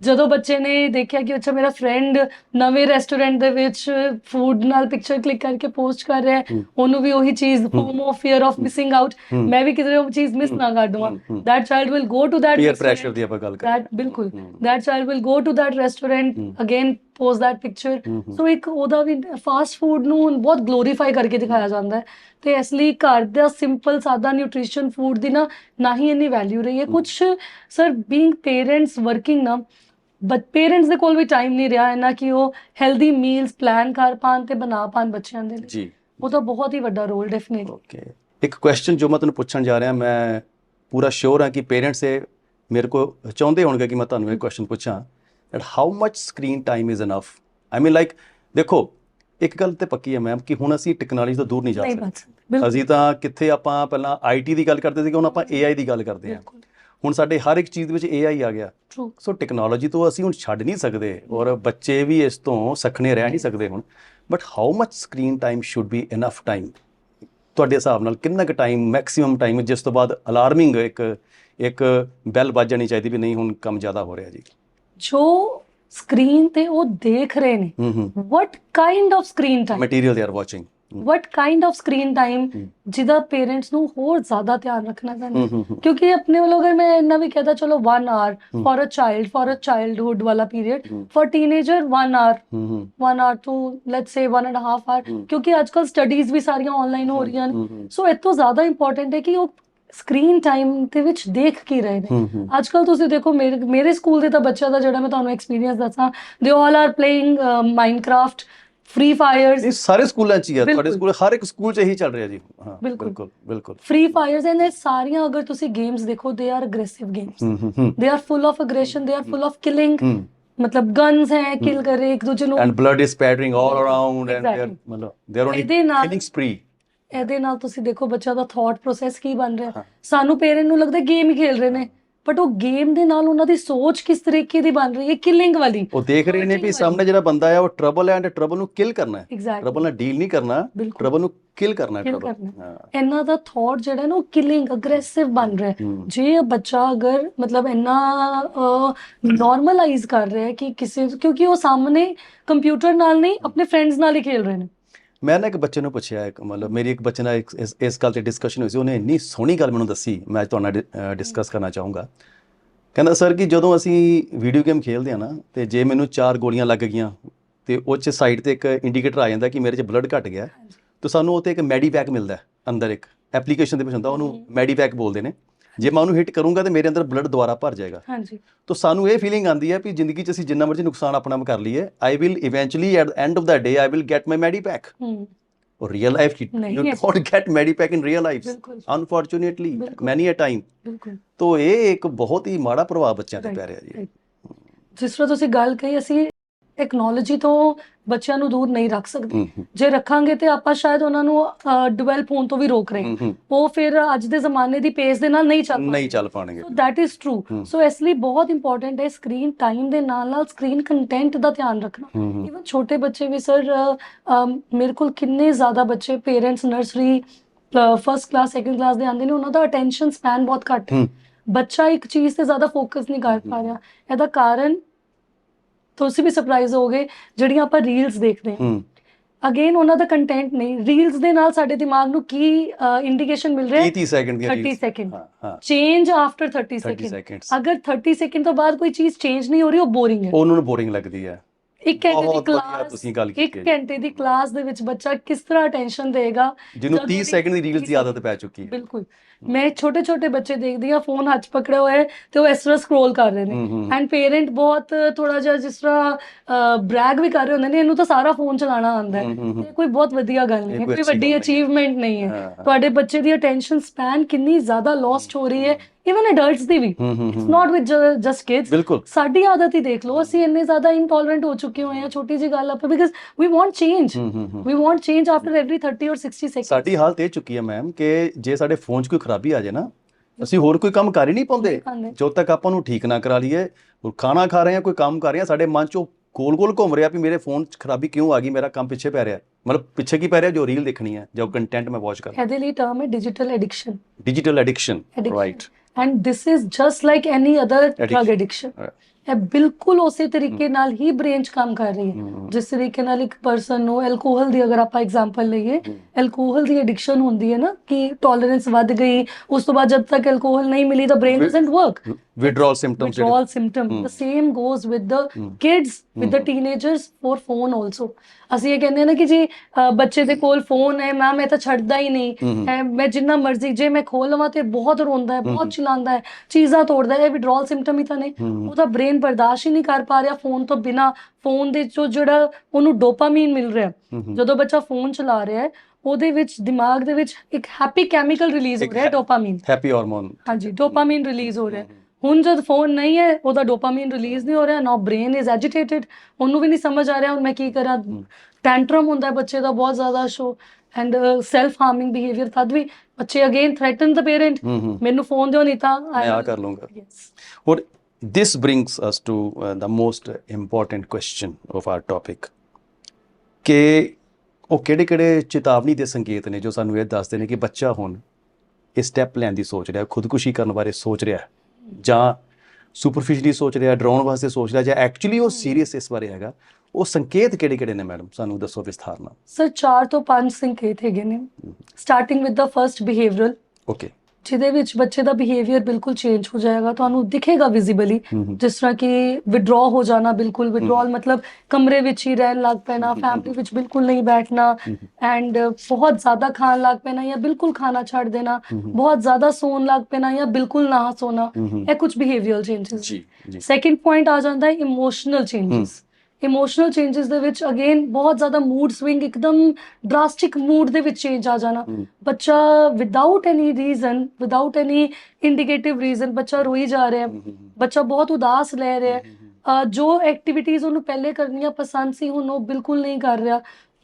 ਜਦੋਂ ਬੱਚੇ ਨੇ ਦੇਖਿਆ ਕਿ ਅੱਛਾ ਮੇਰਾ ਫਰੈਂਡ ਨਵੇਂ ਰੈਸਟੋਰੈਂਟ ਦੇ ਵਿੱਚ ਫੂਡ ਨਾਲ ਪਿਕਚਰ ਕਲਿੱਕ ਕਰਕੇ ਪੋਸਟ ਕਰ ਰਿਹਾ ਹੈ। ਉਹਨੂੰ ਵੀ ਉਹੀ ਚੀਜ਼ FOMO fear of missing out. ਮੈਂ ਵੀ ਕਿਧਰੇ ਉਹ ਚੀਜ਼ ਮਿਸ ਨਾ ਕਰ ਦਵਾਂ। that child will go to that peer pressure ਦੀ ਆਪਾਂ ਗੱਲ ਕਰ that ਬਿਲਕੁਲ। ਹੂੰ। that child will go to that restaurant picture. ਹੂੰ, ਹੂੰ। ਸੋ ਇੱਕ ਉਹਦਾ ਵੀ ਫਾਸਟ ਫੂਡ ਨੂੰ ਹੁਣ ਬਹੁਤ ਗਲੋਰੀਫਾਈ ਕਰਕੇ ਦਿਖਾਇਆ ਜਾਂਦਾ ਹੈ। ਤੇ ਇਸ ਲਈ ਘਰ ਦਾ ਸਿੰਪਲ ਸਾਦਾ ਨਿਊਟ੍ਰੀਸ਼ਨ ਫੂਡ ਦੀ ਨਾ ਨਾ ਹੀ ਇੰਨੀ ਵੈਲਿਊ ਰਹੀ ਹੈ। ਕੁਝ ਸਰ ਬੀਇੰਗ ਪੇਰੈਂਟਸ ਵਰਕਿੰਗ ਨਾ ਬਟ ਪੇਰੈਂਟਸ ਦੇ ਕੋਲ ਵੀ ਟਾਈਮ ਨਹੀਂ ਰਿਹਾ ਇੰਨਾ ਕਿ ਉਹ ਹੈਲਦੀ ਮੀਲਸ ਪਲਾਨ ਕਰ ਪਾਣ ਤੇ ਬਣਾ ਪਾਣ ਬੱਚਿਆਂ ਦੇ ਲਈ। ਜੀ। ਉਹ ਤਾਂ ਬਹੁਤ ਹੀ ਵੱਡਾ ਰੋਲ ਡੈਫੀਨਿਟਲੀ ਓਕੇ ਇੱਕ ਕੁਐਸਚਨ ਜੋ ਮੈਂ ਤੁਹਾਨੂੰ ਪੁੱਛਣ ਜਾ ਰਿਹਾ ਮੈਂ ਪੂਰਾ ਸ਼ੋਰ ਹਾਂ ਕਿ ਪੇਰੈਂਟਸ ਇਹ ਮੇਰੇ ਕੋ ਚਾਹੁੰਦੇ ਹੋਣਗੇ ਕਿ ਮੈਂ ਤੁਹਾਨੂੰ ਇਹ ਕੁਐਸਚਨ ਪੁੱਛਾਂ। That how much screen time is enough I mean like ਦੇਖੋ ਇੱਕ ਗੱਲ ਤੇ ਪੱਕੀ ਹੈ ਮੈਮ ਕਿ ਹੁਣ ਅਸੀਂ ਟੈਕਨੋਲੋਜੀ ਤੋਂ ਦੂਰ ਨਹੀਂ ਜਾ ਸਕਦੇ। ਅਸੀਂ ਤਾਂ ਕਿੱਥੇ ਆਪਾਂ ਪਹਿਲਾਂ ਆਈਟੀ ਦੀ ਗੱਲ ਕਰਦੇ ਸੀ ਕਿ ਹੁਣ ਆਪਾਂ ਏਆਈ ਦੀ ਗੱਲ ਕਰਦੇ ਹਾਂ। ਹੁਣ ਸਾਡੇ ਹਰ ਇੱਕ ਚੀਜ਼ ਦੇ ਵਿੱਚ ਏਆਈ ਆ ਗਿਆ। ਸੋ ਟੈਕਨੋਲੋਜੀ ਤੋਂ ਅਸੀਂ ਹੁਣ ਛੱਡ ਨਹੀਂ ਸਕਦੇ ਔਰ ਬੱਚੇ ਵੀ ਇਸ ਤੋਂ ਸਖਣੇ ਰਹਿ ਨਹੀਂ ਸਕਦੇ ਹੁਣ। But how much screen time should be enough time ਤੁਹਾਡੇ ਹਿਸਾਬ ਨਾਲ ਕਿੰਨਾ ਕੁ ਟਾਈਮ ਮੈਕਸਿਮਮ ਟਾਈਮ ਜਿਸ ਤੋਂ ਬਾਅਦ ਅਲਾਰਮਿੰਗ ਇੱਕ ਇੱਕ ਬੈਲ ਵੱਜ ਜਾਣੀ ਚਾਹੀਦੀ ਵੀ ਨਹੀਂ ਹੁਣ ਕੰਮ ਜ਼ਿਆਦਾ ਹੋ ਰਿਹਾ ਜੀ। ਜੋ ਸਕਰੀਨ ਤੇ ਉਹ ਦੇਖ ਰਹੇ ਨੇ what kind of screen time material they are watching what kind of screen time ਜਿਹਦਾ ਪੇਰੈਂਟਸ ਨੂੰ ਹੋਰ ਜ਼ਿਆਦਾ ਧਿਆਨ ਰੱਖਣਾ ਪੈਂਦਾ ਕਿਉਂਕਿ ਆਪਣੇ ਵੱਲੋਂ ਅਗਰ ਮੈਂ ਇੰਨਾ ਵੀ ਕਹਦਾ ਚਲੋ 1 hour for a child for a childhood ਵਾਲਾ period for teenager 1 hour 1 hour two let's say 1 and half hour ਕਿਉਂਕਿ ਅੱਜ ਕੱਲ ਸਟੱਡੀਜ਼ ਵੀ ਸਾਰੀਆਂ ਆਨਲਾਈਨ ਹੋ ਰਹੀਆਂ ਨੇ ਸੋ ਇਹ ਤੋਂ ਜ਼ਿਆਦਾ ਇੰਪੋਰਟੈਂਟ ਹੈ ਕਿ ਉਹ ਸਕਰੀਨ ਟਾਈਮ ਦੇ ਵਿੱਚ ਦੇਖ ਕੀ ਰਹੇ ਨੇ। ਅੱਜ ਕੱਲ ਤੁਸੀਂ ਦੇਖੋ ਮੇਰੇ ਮੇਰੇ ਸਕੂਲ ਦੇ ਤਾਂ ਬੱਚਿਆਂ ਦਾ ਜਿਹੜਾ ਮੈਂ ਤੁਹਾਨੂੰ ਐਕਸਪੀਰੀਅੰਸ ਦੱਸਾਂ they all are playing Minecraft Free Fires ਇਹ ਸਾਰੇ ਸਕੂਲਾਂ 'ਚ ਹੀ ਹੈ ਤੁਹਾਡੇ। ਸਕੂਲ ਹਰ ਇੱਕ ਸਕੂਲ 'ਚ ਇਹੀ ਚੱਲ ਰਿਹਾ ਜੀ। ਹਾਂ ਬਿਲਕੁਲ। ਬਿਲਕੁਲ ਫ੍ਰੀ ਫਾਇਰਸ ਐਂਡ ਇਹ ਸਾਰੀਆਂ ਅਗਰ ਤੁਸੀਂ ਗੇਮਸ ਦੇਖੋ they are aggressive games they are full of aggression they are full of killing ਮਤਲਬ ਗਨਸ ਹੈ ਕਿਲ ਕਰ ਰਹੇ ਇੱਕ ਦੂਜੇ ਨੂੰ। And blood is spattering all around and they're Exactly. ਮਤਲਬ only ਇਹਦੇ ਨਾਲ- killing spree ਇਹਦੇ ਨਾਲ ਤੁਸੀਂ ਦੇਖੋ ਬੱਚਾ ਦਾ ਥਾਟ ਪ੍ਰੋਸੈਸ ਕੀ ਬਣ ਰਿਹਾ। ਸਾਨੂੰ ਪੇਰੈਂਟ ਨੂੰ ਲੱਗਦਾ ਗੇਮ ਹੀ ਖੇਲ ਰਹੇ ਨੇ। ਬਟ ਉਹ ਗੇਮ ਦੇ ਨਾਲ ਉਹਨਾਂ ਦੀ ਸੋਚ ਕਿਸ ਤਰੀਕੇ ਦੀ ਬਣ ਰਹੀ ਹੈ? ਕਿਲਿੰਗ ਵਾਲੀ। ਉਹ ਦੇਖ ਰਹੇ ਨੇ ਵੀ ਸਾਹਮਣੇ ਜਿਹੜਾ ਬੰਦਾ ਹੈ ਉਹ ਟਰਬਲ ਹੈ ਐਂਡ ਟਰਬਲ ਨੂੰ ਕਿਲ ਕਰਨਾ ਹੈ। ਟਰਬਲ ਨਾਲ ਡੀਲ ਨਹੀਂ ਕਰਨਾ। ਟਰਬਲ ਨੂੰ ਕਿਲ ਕਰਨਾ ਹੈ ਟਰਬਲ ਇਹਨਾਂ ਦਾ ਥਾਟ ਜਿਹੜਾ ਨਾ ਉਹ ਕਿਲਿੰਗ ਅਗਰੈਸਿਵ ਬਣ ਰਿਹਾ ਜੇ ਇਹ ਬੱਚਾ ਅਗਰ ਮਤਲਬ ਇੰਨਾ ਨਾਰਮਲਾਈਜ਼ ਕਰ ਰਿਹਾ ਹੈ ਕਿ ਕਿਸੇ ਕਿਉਂਕਿ ਉਹ ਸਾਹਮਣੇ ਕੰਪਿਊਟਰ ਨਾਲ ਨਹੀਂ ਆਪਣੇ ਫਰੈਂਡਸ ਨਾਲ ਹੀ ਖੇਲ ਰਹੇ ਨੇ। ਮੈਂ ਨਾ ਇੱਕ ਬੱਚੇ ਨੂੰ ਪੁੱਛਿਆ ਇੱਕ ਮਤਲਬ ਮੇਰੀ ਇੱਕ ਬੱਚੇ ਨਾਲ ਇੱਕ ਇਸ- ਇਸ ਗੱਲ ਤੇ ਡਿਸਕਸ਼ਨ ਹੋਈ ਸੀ ਉਹਨੇ ਇੰਨੀ ਸੋਹਣੀ ਗੱਲ ਮੈਨੂੰ ਦੱਸੀ ਮੈਂ ਅੱਜ ਤੁਹਾਡੇ ਨਾਲ ਡਿਸਕਸ ਕਰਨਾ ਚਾਹੂੰਗਾ। ਕਹਿੰਦਾ ਸਰ ਕਿ ਜਦੋਂ ਅਸੀਂ ਵੀਡੀਓ ਗੇਮ ਖੇਲਦੇ ਆ ਨਾ ਤੇ ਜੇ ਮੈਨੂੰ ਚਾਰ ਗੋਲੀਆਂ ਲੱਗ ਗਈਆਂ ਤੇ ਉਹ 'ਚ ਸਾਈਡ ਤੇ ਇੱਕ ਇੰਡੀਕੇਟਰ ਆ ਜਾਂਦਾ ਕਿ ਮੇਰੇ 'ਚ ਬਲੱਡ ਘਟ ਗਿਆ ਤਾਂ ਸਾਨੂੰ ਉਹ ਤੇ ਇੱਕ ਮੈਡੀਪੈਕ ਮਿਲਦਾ ਹੈ, ਅੰਦਰ ਇੱਕ ਐਪਲੀਕੇਸ਼ਨ ਦੇ ਵਿੱਚ ਹੁੰਦਾ ਉਹਨੂੰ ਮੈਡੀਪੈਕ ਬੋਲਦੇ ਨੇ। ਜੇ ਮੈਂ ਉਹਨੂੰ ਹਿੱਟ ਕਰੂੰਗਾ ਤੇ ਮੇਰੇ ਅੰਦਰ ਬਲੱਡ ਦੁਬਾਰਾ ਭਰ ਜਾਏਗਾ। ਹਾਂਜੀ। ਤਾਂ ਸਾਨੂੰ ਇਹ ਫੀਲਿੰਗ ਆਂਦੀ ਹੈ ਵੀ ਜ਼ਿੰਦਗੀ 'ਚ ਅਸੀਂ ਜਿੰਨਾ ਮਰਜ਼ੀ ਨੁਕਸਾਨ ਆਪਣਾ ਕਰ ਲਈਏ I will eventually at end of the day I will get my maddy back ਹੂੰ। ਔਰ ਰੀਅਲ ਲਾਈਫ ਨਹੀਂ ਯੂ ਹੈ। Don't get maddy back in real life ਬਿਲਕੁਲ। ਅਨਫੋਰਚੂਨੇਟਲੀ ਬਿਲਕੁਲ। ਮੈਨੀ ਅ ਟਾਈਮ ਬਿਲਕੁਲ। ਤੋ ਇਹ ਇੱਕ ਬਹੁਤ ਹੀ ਮਾੜਾ ਪ੍ਰਭਾਵ ਬੱਚਿਆਂ ਤੇ ਪੈ ਰਿਹਾ ਜੀ. ਜਿਸ ਤਰ੍ਹਾਂ ਤੁਸੀਂ ਗੱਲ ਕਹੀ ਅਸੀਂ ਟੈਕਨੋਲੋਜੀ ਤੋਂ ਬੱਚਿਆਂ ਨੂੰ ਦੂਰ ਨਹੀਂ ਰੱਖ ਸਕਦੇ। ਜੇ ਰੱਖਾਂਗੇ ਤੇ ਆਪਾਂ ਸ਼ਾਇਦ ਉਹਨਾਂ ਨੂੰ ਡਿਵੈਲਪ ਹੋਣ ਤੋਂ ਵੀ ਰੋਕ ਰਹੇ। ਉਹ ਫਿਰ ਅੱਜ ਦੇ ਜ਼ਮਾਨੇ ਦੀ ਪੇਸ ਦੇ ਨਾਲ ਨਹੀਂ ਚੱਲ ਨਹੀਂ ਚੱਲ ਪਾਣਗੇ। ਸੋ is true ਹਮ। ਸੋ ਇਸ ਲਈ ਬਹੁਤ ਇੰਪੋਰਟੈਂਟ ਹੈ ਸਕਰੀਨ ਟਾਈਮ ਦੇ ਨਾਲ ਨਾਲ ਸਕਰੀਨ ਕੰਟੈਂਟ ਦਾ ਧਿਆਨ ਰੱਖਣਾ। ਇਵਨ ਛੋਟੇ ਬੱਚੇ ਵੀ ਸਰ ਮੇਰੇ ਕੋਲ ਕਿੰਨੇ ਜ਼ਿਆਦਾ ਬੱਚੇ parents nursery first class second class ਦੇ ਆਉਂਦੇ ਨੇ ਉਹਨਾਂ ਦਾ ਅਟੈਂਸ਼ਨ ਸਪੈਨ ਬਹੁਤ ਘੱਟ ਹੂੰ। ਬੱਚਾ ਇੱਕ ਚੀਜ਼ ਤੇ ਜ਼ਿਆਦਾ ਫੋਕਸ ਨਹੀਂ ਕਰ ਪਾ ਰਿਹਾ। ਇਹਦਾ ਕਾਰਨ ਤੁਸੀਂ ਵੀ ਸਰਪ੍ਰਾਈਜ਼ ਹੋਗੇ ਜਿਹੜੀਆਂ ਆਪਾਂ ਰੀਲਸ ਦੇਖਦੇ ਹਾਂ। ਹੂੰ। ਅਗੇਨ ਉਹਨਾਂ ਦਾ ਕੰਟੈਂਟ ਨਹੀਂ। ਰੀਲਸ ਦੇ ਨਾਲ ਸਾਡੇ ਦਿਮਾਗ ਨੂੰ ਕੀ ਇੰਡੀਕੇਸ਼ਨ ਮਿਲ ਰਿਹਾ 30 30 ਸੈਕਿੰਡ ਦੀਆਂ 30 reels। ਸੈਕਿੰਡ ਹਾਂ ਹਾਂ। ਚੇਂਜ ਆਫਟਰ 30 30 ਸੈਕਿੰਡ ਅਗਰ 30 ਸੈਕਿੰਡ ਤੋਂ ਬਾਅਦ ਕੋਈ ਚੀਜ਼ ਚੇਂਜ ਨਹੀਂ ਹੋ ਰਹੀ ਉਹ ਬੋਰਿੰਗ ਹੈ। ਉਹਨਾਂ ਨੂੰ ਬੋਰਿੰਗ ਲੱਗਦੀ ਹੈ। ਇੱਕ ਘੰਟੇ ਦੀ ਬਹੁਤ ਵਧੀਆ ਕਲਾਸ ਤੁਸੀਂ ਗੱਲ ਕੀਤੀ ਇੱਕ। ਘੰਟੇ ਦੀ ਕਲਾਸ ਦੇ ਵਿੱਚ ਬੱਚਾ ਕਿਸ ਤਰ੍ਹਾਂ ਅਟੈਂਸ਼ਨ ਦੇਗਾ? ਜਿਹਨੂੰ ਜਦੋਂ 30 ਦੀ- ਸੈਕਿੰਡ ਦੀ ਰੀਲਸ ਦੀ 30 ਆਦਤ ਪੈ ਚੁੱਕੀ ਹੈ। ਬਿਲਕੁਲ। ਮੈਂ ਛੋਟੇ ਛੋਟੇ ਬੱਚੇ ਦੇਖਦੀ ਆ ਫੋਨ ਹੱਥ 'ਚ ਪਕੜਿਆ ਹੋਇਆ ਹੈ ਤੇ ਉਹ ਇਸ ਤਰ੍ਹਾਂ ਸਕਰੋਲ ਕਰ ਰਹੇ ਨੇ। ਹੂੰ ਹੂੰ ਐਂਡ ਪੇਰੈਂਟ ਬਹੁਤ ਥੋੜਾ ਜਿਹਾ ਜਿਸ ਤਰ੍ਹਾਂ ਬ੍ਰੈਗ ਵੀ ਕਰ ਰਹੇ ਹੁੰਦੇ ਨੇ ਇਹਨੂੰ ਤਾਂ ਸਾਰਾ ਫੋਨ ਚਲਾਉਣਾ ਆਉਂਦਾ ਹੂੰ, ਹੂੰ, ਹੂੰ। ਹੈ ਇਹ ਕੋਈ ਬਹੁਤ ਵਧੀਆ ਗੱਲ ਨਹੀਂ ਇਹ ਹੈ ਕੋਈ ਕੋਈ ਅੱਛੀ ਗੱਲ ਵੱਡੀ ਨਹੀਂ ਹੈ। ਅਚੀਵਮੈਂਟ ਨਹੀਂ ਹਾਂ, ਹੈ। ਹਾਂ। ਤੁਹਾਡੇ ਬੱਚੇ ਦੀ ਅਟੈਂਸ਼ਨ ਸਪੈਨ ਕਿੰਨੀ ਜ਼ਿਆਦਾ ਲੌਸਟ ਹੋ ਰਹੀ ਹੈ। ਇਵਨ ਅਡਲਟਸ ਦੀ ਵੀ. It's not with just kids ਸਾਡੀ ਆਦਤ ਹੀ ਦੇਖ ਲਓ ਅਸੀਂ ਇੰਨੇ ਜ਼ਿਆਦਾ ਇਨਟੋਲਰੈਂਟ ਹੋ ਚੁੱਕੇ ਹੋਏ ਹਾਂ ਛੋਟੀ ਜਿਹੀ ਗੱਲ ਆਪੇ because we want change we want change after every 30 or 60 second ਸਾਡੀ ਹਾਲਤ ਇਹ ਚੁੱਕੀ ਹੈ ਮੈਮ ਕਿ ਜੇ ਸਾਡੇ ਫੋਨ 'ਚ ਕੋਈ ਖਰਾਬੀ ਆ ਜਾਏ ਨਾ ਅਸੀਂ ਹੋਰ ਕੋਈ ਕੰਮ ਕਰ ਹੀ ਨਹੀਂ ਪਾਉਂਦੇ। ਜਦੋਂ ਤੱਕ ਆਪਾਂ ਨੂੰ ਠੀਕ ਨਾ ਕਰਾ ਲਈਏ ਖਾਣਾ ਖਾ ਰਹੇ ਹਾਂ ਕੋਈ ਕੰਮ ਕਰ ਰਹੇ ਹਾਂ ਸਾਡੇ ਮਨ 'ਚ ਗੋਲ ਗੋਲ ਘੁੰਮ ਰਿਹਾ ਵੀ ਮੇਰੇ ਫੋਨ 'ਚ ਖਰਾਬੀ ਕਿਉਂ ਆ ਗਈ ਮੇਰਾ ਕੰਮ ਪਿੱਛੇ ਪੈ ਰਿਹਾ। ਮਤਲਬ ਪਿੱਛੇ ਕੀ ਪੈ ਰਿਹਾ ਜੋ ਰੀਲ ਦੇਖਣੀ ਹੈ ਜੋ ਕੰਟੈਂਟ ਮੈਂ ਵਾਚ ਕਰ ਇਹਦੇ ਲਈ ਟਰਮ ਹੈ digital addiction digital addiction. Right and this is just like any other Addiction. Drug addiction. ਇਹ ਬਿਲਕੁਲ ਉਸੇ ਤਰੀਕੇ ਨਾਲ ਹੀ ਬ੍ਰੇਨ 'ਚ ਕੰਮ ਕਰ ਰਹੀ ਹੈ। ਜਿਸ ਤਰੀਕੇ ਨਾਲ ਇੱਕ ਪਰਸਨ ਨੂੰ ਐਲਕੋਹਲ ਦੀ ਅਗਰ ਆਪਾਂ ਐਗਜ਼ਾਮਪਲ ਲਈਏ ਐਲਕੋਹਲ ਦੀ ਐਡਿਕਸ਼ਨ ਹੁੰਦੀ ਹੈ ਨਾ ਕਿ ਟੋਲਰੈਂਸ ਵੱਧ ਗਈ ਉਸ ਤੋਂ ਬਾਅਦ ਜਦ ਤੱਕ ਐਲਕੋਹਲ ਨਹੀਂ ਮਿਲੀ ਤਾਂ brain doesn't work withdrawal symptoms withdrawal symptom. Hmm. the same goes with the Hmm. kids with the Hmm. teenagers for phone also. ਅਸੀਂ ਇਹ ਕਹਿੰਦੇ ਨਾ ਕਿ ਜੀ ਬੱਚੇ ਦੇ ਕੋਲ ਫੋਨ ਹੈ ਮੈਮ ਇਹ ਤਾਂ ਛੱਡਦਾ ਹੀ ਨਹੀਂ। ਮੈਂ ਜਿੰਨਾ ਮਰਜ਼ੀ ਜੇ ਮੈਂ ਖੋਲ ਲਵਾਂ ਤੇ ਬਹੁਤ ਰੋਂਦਾ ਹੈ ਬਹੁਤ. ਚਿਲਾਉਂਦਾ ਹੈ ਚੀਜ਼ਾਂ ਤੋੜਦਾ ਹੈ ਇਹ ਵਿਡਰਾਲ ਸਿੰਪਟਮ ਹੀ ਤਾਂ ਨੇ ਉਹਦਾ ਬ੍ਰੇਨ ਬਰਦਾਸ਼ਤ ਹੀ ਨਹੀਂ ਕਰ ਪਾ ਰਿਹਾ ਫੋਨ ਤੋਂ ਬਿਨਾ। ਫੋਨ ਦੇ ਜੋ ਜਿਹੜਾ ਉਹਨੂੰ ਡੋਪਾਮੀਨ ਮਿਲ ਰਿਹਾ। ਜਦੋਂ ਬੱਚਾ ਫੋਨ ਚਲਾ ਰਿਹਾ ਹੈ ਉਹਦੇ ਵਿੱਚ ਦਿਮਾਗ ਦੇ ਵਿੱਚ ਇੱਕ ਹੈਪੀ ਕੈਮੀਕਲ ਰਿਲੀਜ਼ ਹੋ ਰਿਹਾ ਹੈ ਡੋਪਾਮੀਨ ਹੈਪੀ ਹਾਰਮੋਨ ਹਾਂਜੀ ਡੋਪਾਮੀਨ ਰਿਲੀਜ਼ ਹੋ ਰਿਹਾ ਹੈ। ਹੁਣ ਜਦ ਫੋਨ ਨਹੀਂ ਹੈ ਉਹਦਾ ਡੋਪਾਮੀਨ ਰਿਲੀਜ਼ ਨਹੀਂ ਹੋ ਰਿਹਾ ਨਾ ਬ੍ਰੇਨ ਇਜ਼ ਐਜੀਟੇਟਿਡ ਉਹਨੂੰ ਵੀ ਨਹੀਂ ਸਮਝ ਆ ਰਿਹਾ ਹੁਣ ਮੈਂ ਕੀ ਕਰਾਂ? ਟੈਂਟਰਮ ਹੁੰਦਾ ਬੱਚੇ ਦਾ ਬਹੁਤ ਜ਼ਿਆਦਾ show and self harming behaviour ਤਦ ਵੀ ਬੱਚੇ ਅਗੇਨ ਥ੍ਰੈਟਨ ਦ ਪੇਰੈਂਟ ਮੈਨੂੰ ਫੋਨ ਦਿਓ ਨਹੀਂ ਤਾਂ ਮੈਂ ਆ ਕਰ ਲੂੰਗਾ yes Or this brings us to uh, the most important question of our topic ਕਿ ਉਹ ਕਿਹੜੇ ਕਿਹੜੇ ਚੇਤਾਵਨੀ ਦੇ ਸੰਕੇਤ ਨੇ ਜੋ ਸਾਨੂੰ ਇਹ ਦੱਸਦੇ ਨੇ ਕਿ ਬੱਚਾ ਹੁਣ ਇਹ ਸਟੈਪ ਲੈਣ ਦੀ ਸੋਚ ਰਿਹਾ ਖੁਦਕੁਸ਼ੀ ਕਰਨ ਬਾਰੇ ਸੋਚ ਰਿਹਾ ਹੈ, ਜਾਂ ਸੁਪਰਫੀਸ਼ਲੀ ਸੋਚ ਰਿਹਾ ਡਰਾਉਣ ਵਾਸਤੇ ਸੋਚ ਰਿਹਾ ਜਾਂ ਐਕਚੁਅਲੀ ਉਹ ਸੀਰੀਅਸ ਇਸ ਬਾਰੇ ਹੈਗਾ ਉਹ ਸੰਕੇਤ ਕਿਹੜੇ ਕਿਹੜੇ ਨੇ ਮੈਡਮ ਸਾਨੂੰ ਦੱਸੋ ਵਿਸਥਾਰ ਨਾਲ। ਸਰ 4 ਤੋਂ 5 ਸੰਕੇਤ ਹੈਗੇ ਨੇ। Starting with the first behavioural okay ਜਿਹਦੇ ਵਿੱਚ ਬੱਚੇ ਦਾ ਬਿਹੇਵੀਅਰ ਬਿਲਕੁਲ ਚੇਂਜ ਹੋ ਜਾਏਗਾ ਤੁਹਾਨੂੰ ਦਿਖੇਗਾ ਵਿਜ਼ੀਬਲੀ ਜਿਸ ਤਰ੍ਹਾਂ ਕਿ ਵਿਡਰਾ ਹੋ ਜਾਣਾ ਬਿਲਕੁਲ ਵਿਡਰਾਅਲ ਮਤਲਬ ਕਮਰੇ ਵਿੱਚ ਹੀ ਰਹਿਣ ਲੱਗ ਪੈਣਾ ਫੈਮਿਲੀ ਵਿੱਚ ਬਿਲਕੁਲ ਨਹੀਂ ਬੈਠਣਾ ਐਂਡ ਬਹੁਤ ਜ਼ਿਆਦਾ ਖਾਣ ਲੱਗ ਪੈਣਾ ਜਾਂ ਬਿਲਕੁਲ ਖਾਣਾ ਛੱਡ ਦੇਣਾ ਬਹੁਤ ਜ਼ਿਆਦਾ ਸੌਣ ਲੱਗ ਪੈਣਾ ਜਾਂ ਬਿਲਕੁਲ ਨਾ ਸੋਣਾ ਇਹ ਕੁਝ ਬਿਹੇਵੀਅਰਲ ਚੇਂजेस ਜੀ ਸੈਕਿੰਡ ਪੁਆਇੰਟ ਆ ਜਾਂਦਾ ਹੈ ਇਮੋਸ਼ਨਲ ਚੇਂजेस ਇਮੋਸ਼ਨਲ ਚੇਂजेस ਦੇ ਵਿੱਚ ਅਗੇਨ ਬਹੁਤ ਜ਼ਿਆਦਾ ਮੂਡ ਸਵਿੰਗ ਇੱਕਦਮ ਡਰਾਸਟਿਕ ਮੂਡ ਦੇ ਵਿੱਚ ਚੇਂਜ ਆ ਜਾਣਾ। ਬੱਚਾ without any reason without any indicative reason ਬੱਚਾ ਰੋਈ ਜਾ ਰਿਹਾ। ਹੈ ਬੱਚਾ ਬਹੁਤ ਉਦਾਸ ਲੈ ਰਿਹਾ। ਹੈ ਜੋ ਐਕਟੀਵਿਟੀਜ਼ ਉਹਨੂੰ ਪਹਿਲੇ ਕਰਨੀਆਂ ਪਸੰਦ ਸੀ ਹੁਣ ਉਹ ਬਿਲਕੁਲ ਨਹੀਂ ਕਰ ਰਿਹਾ।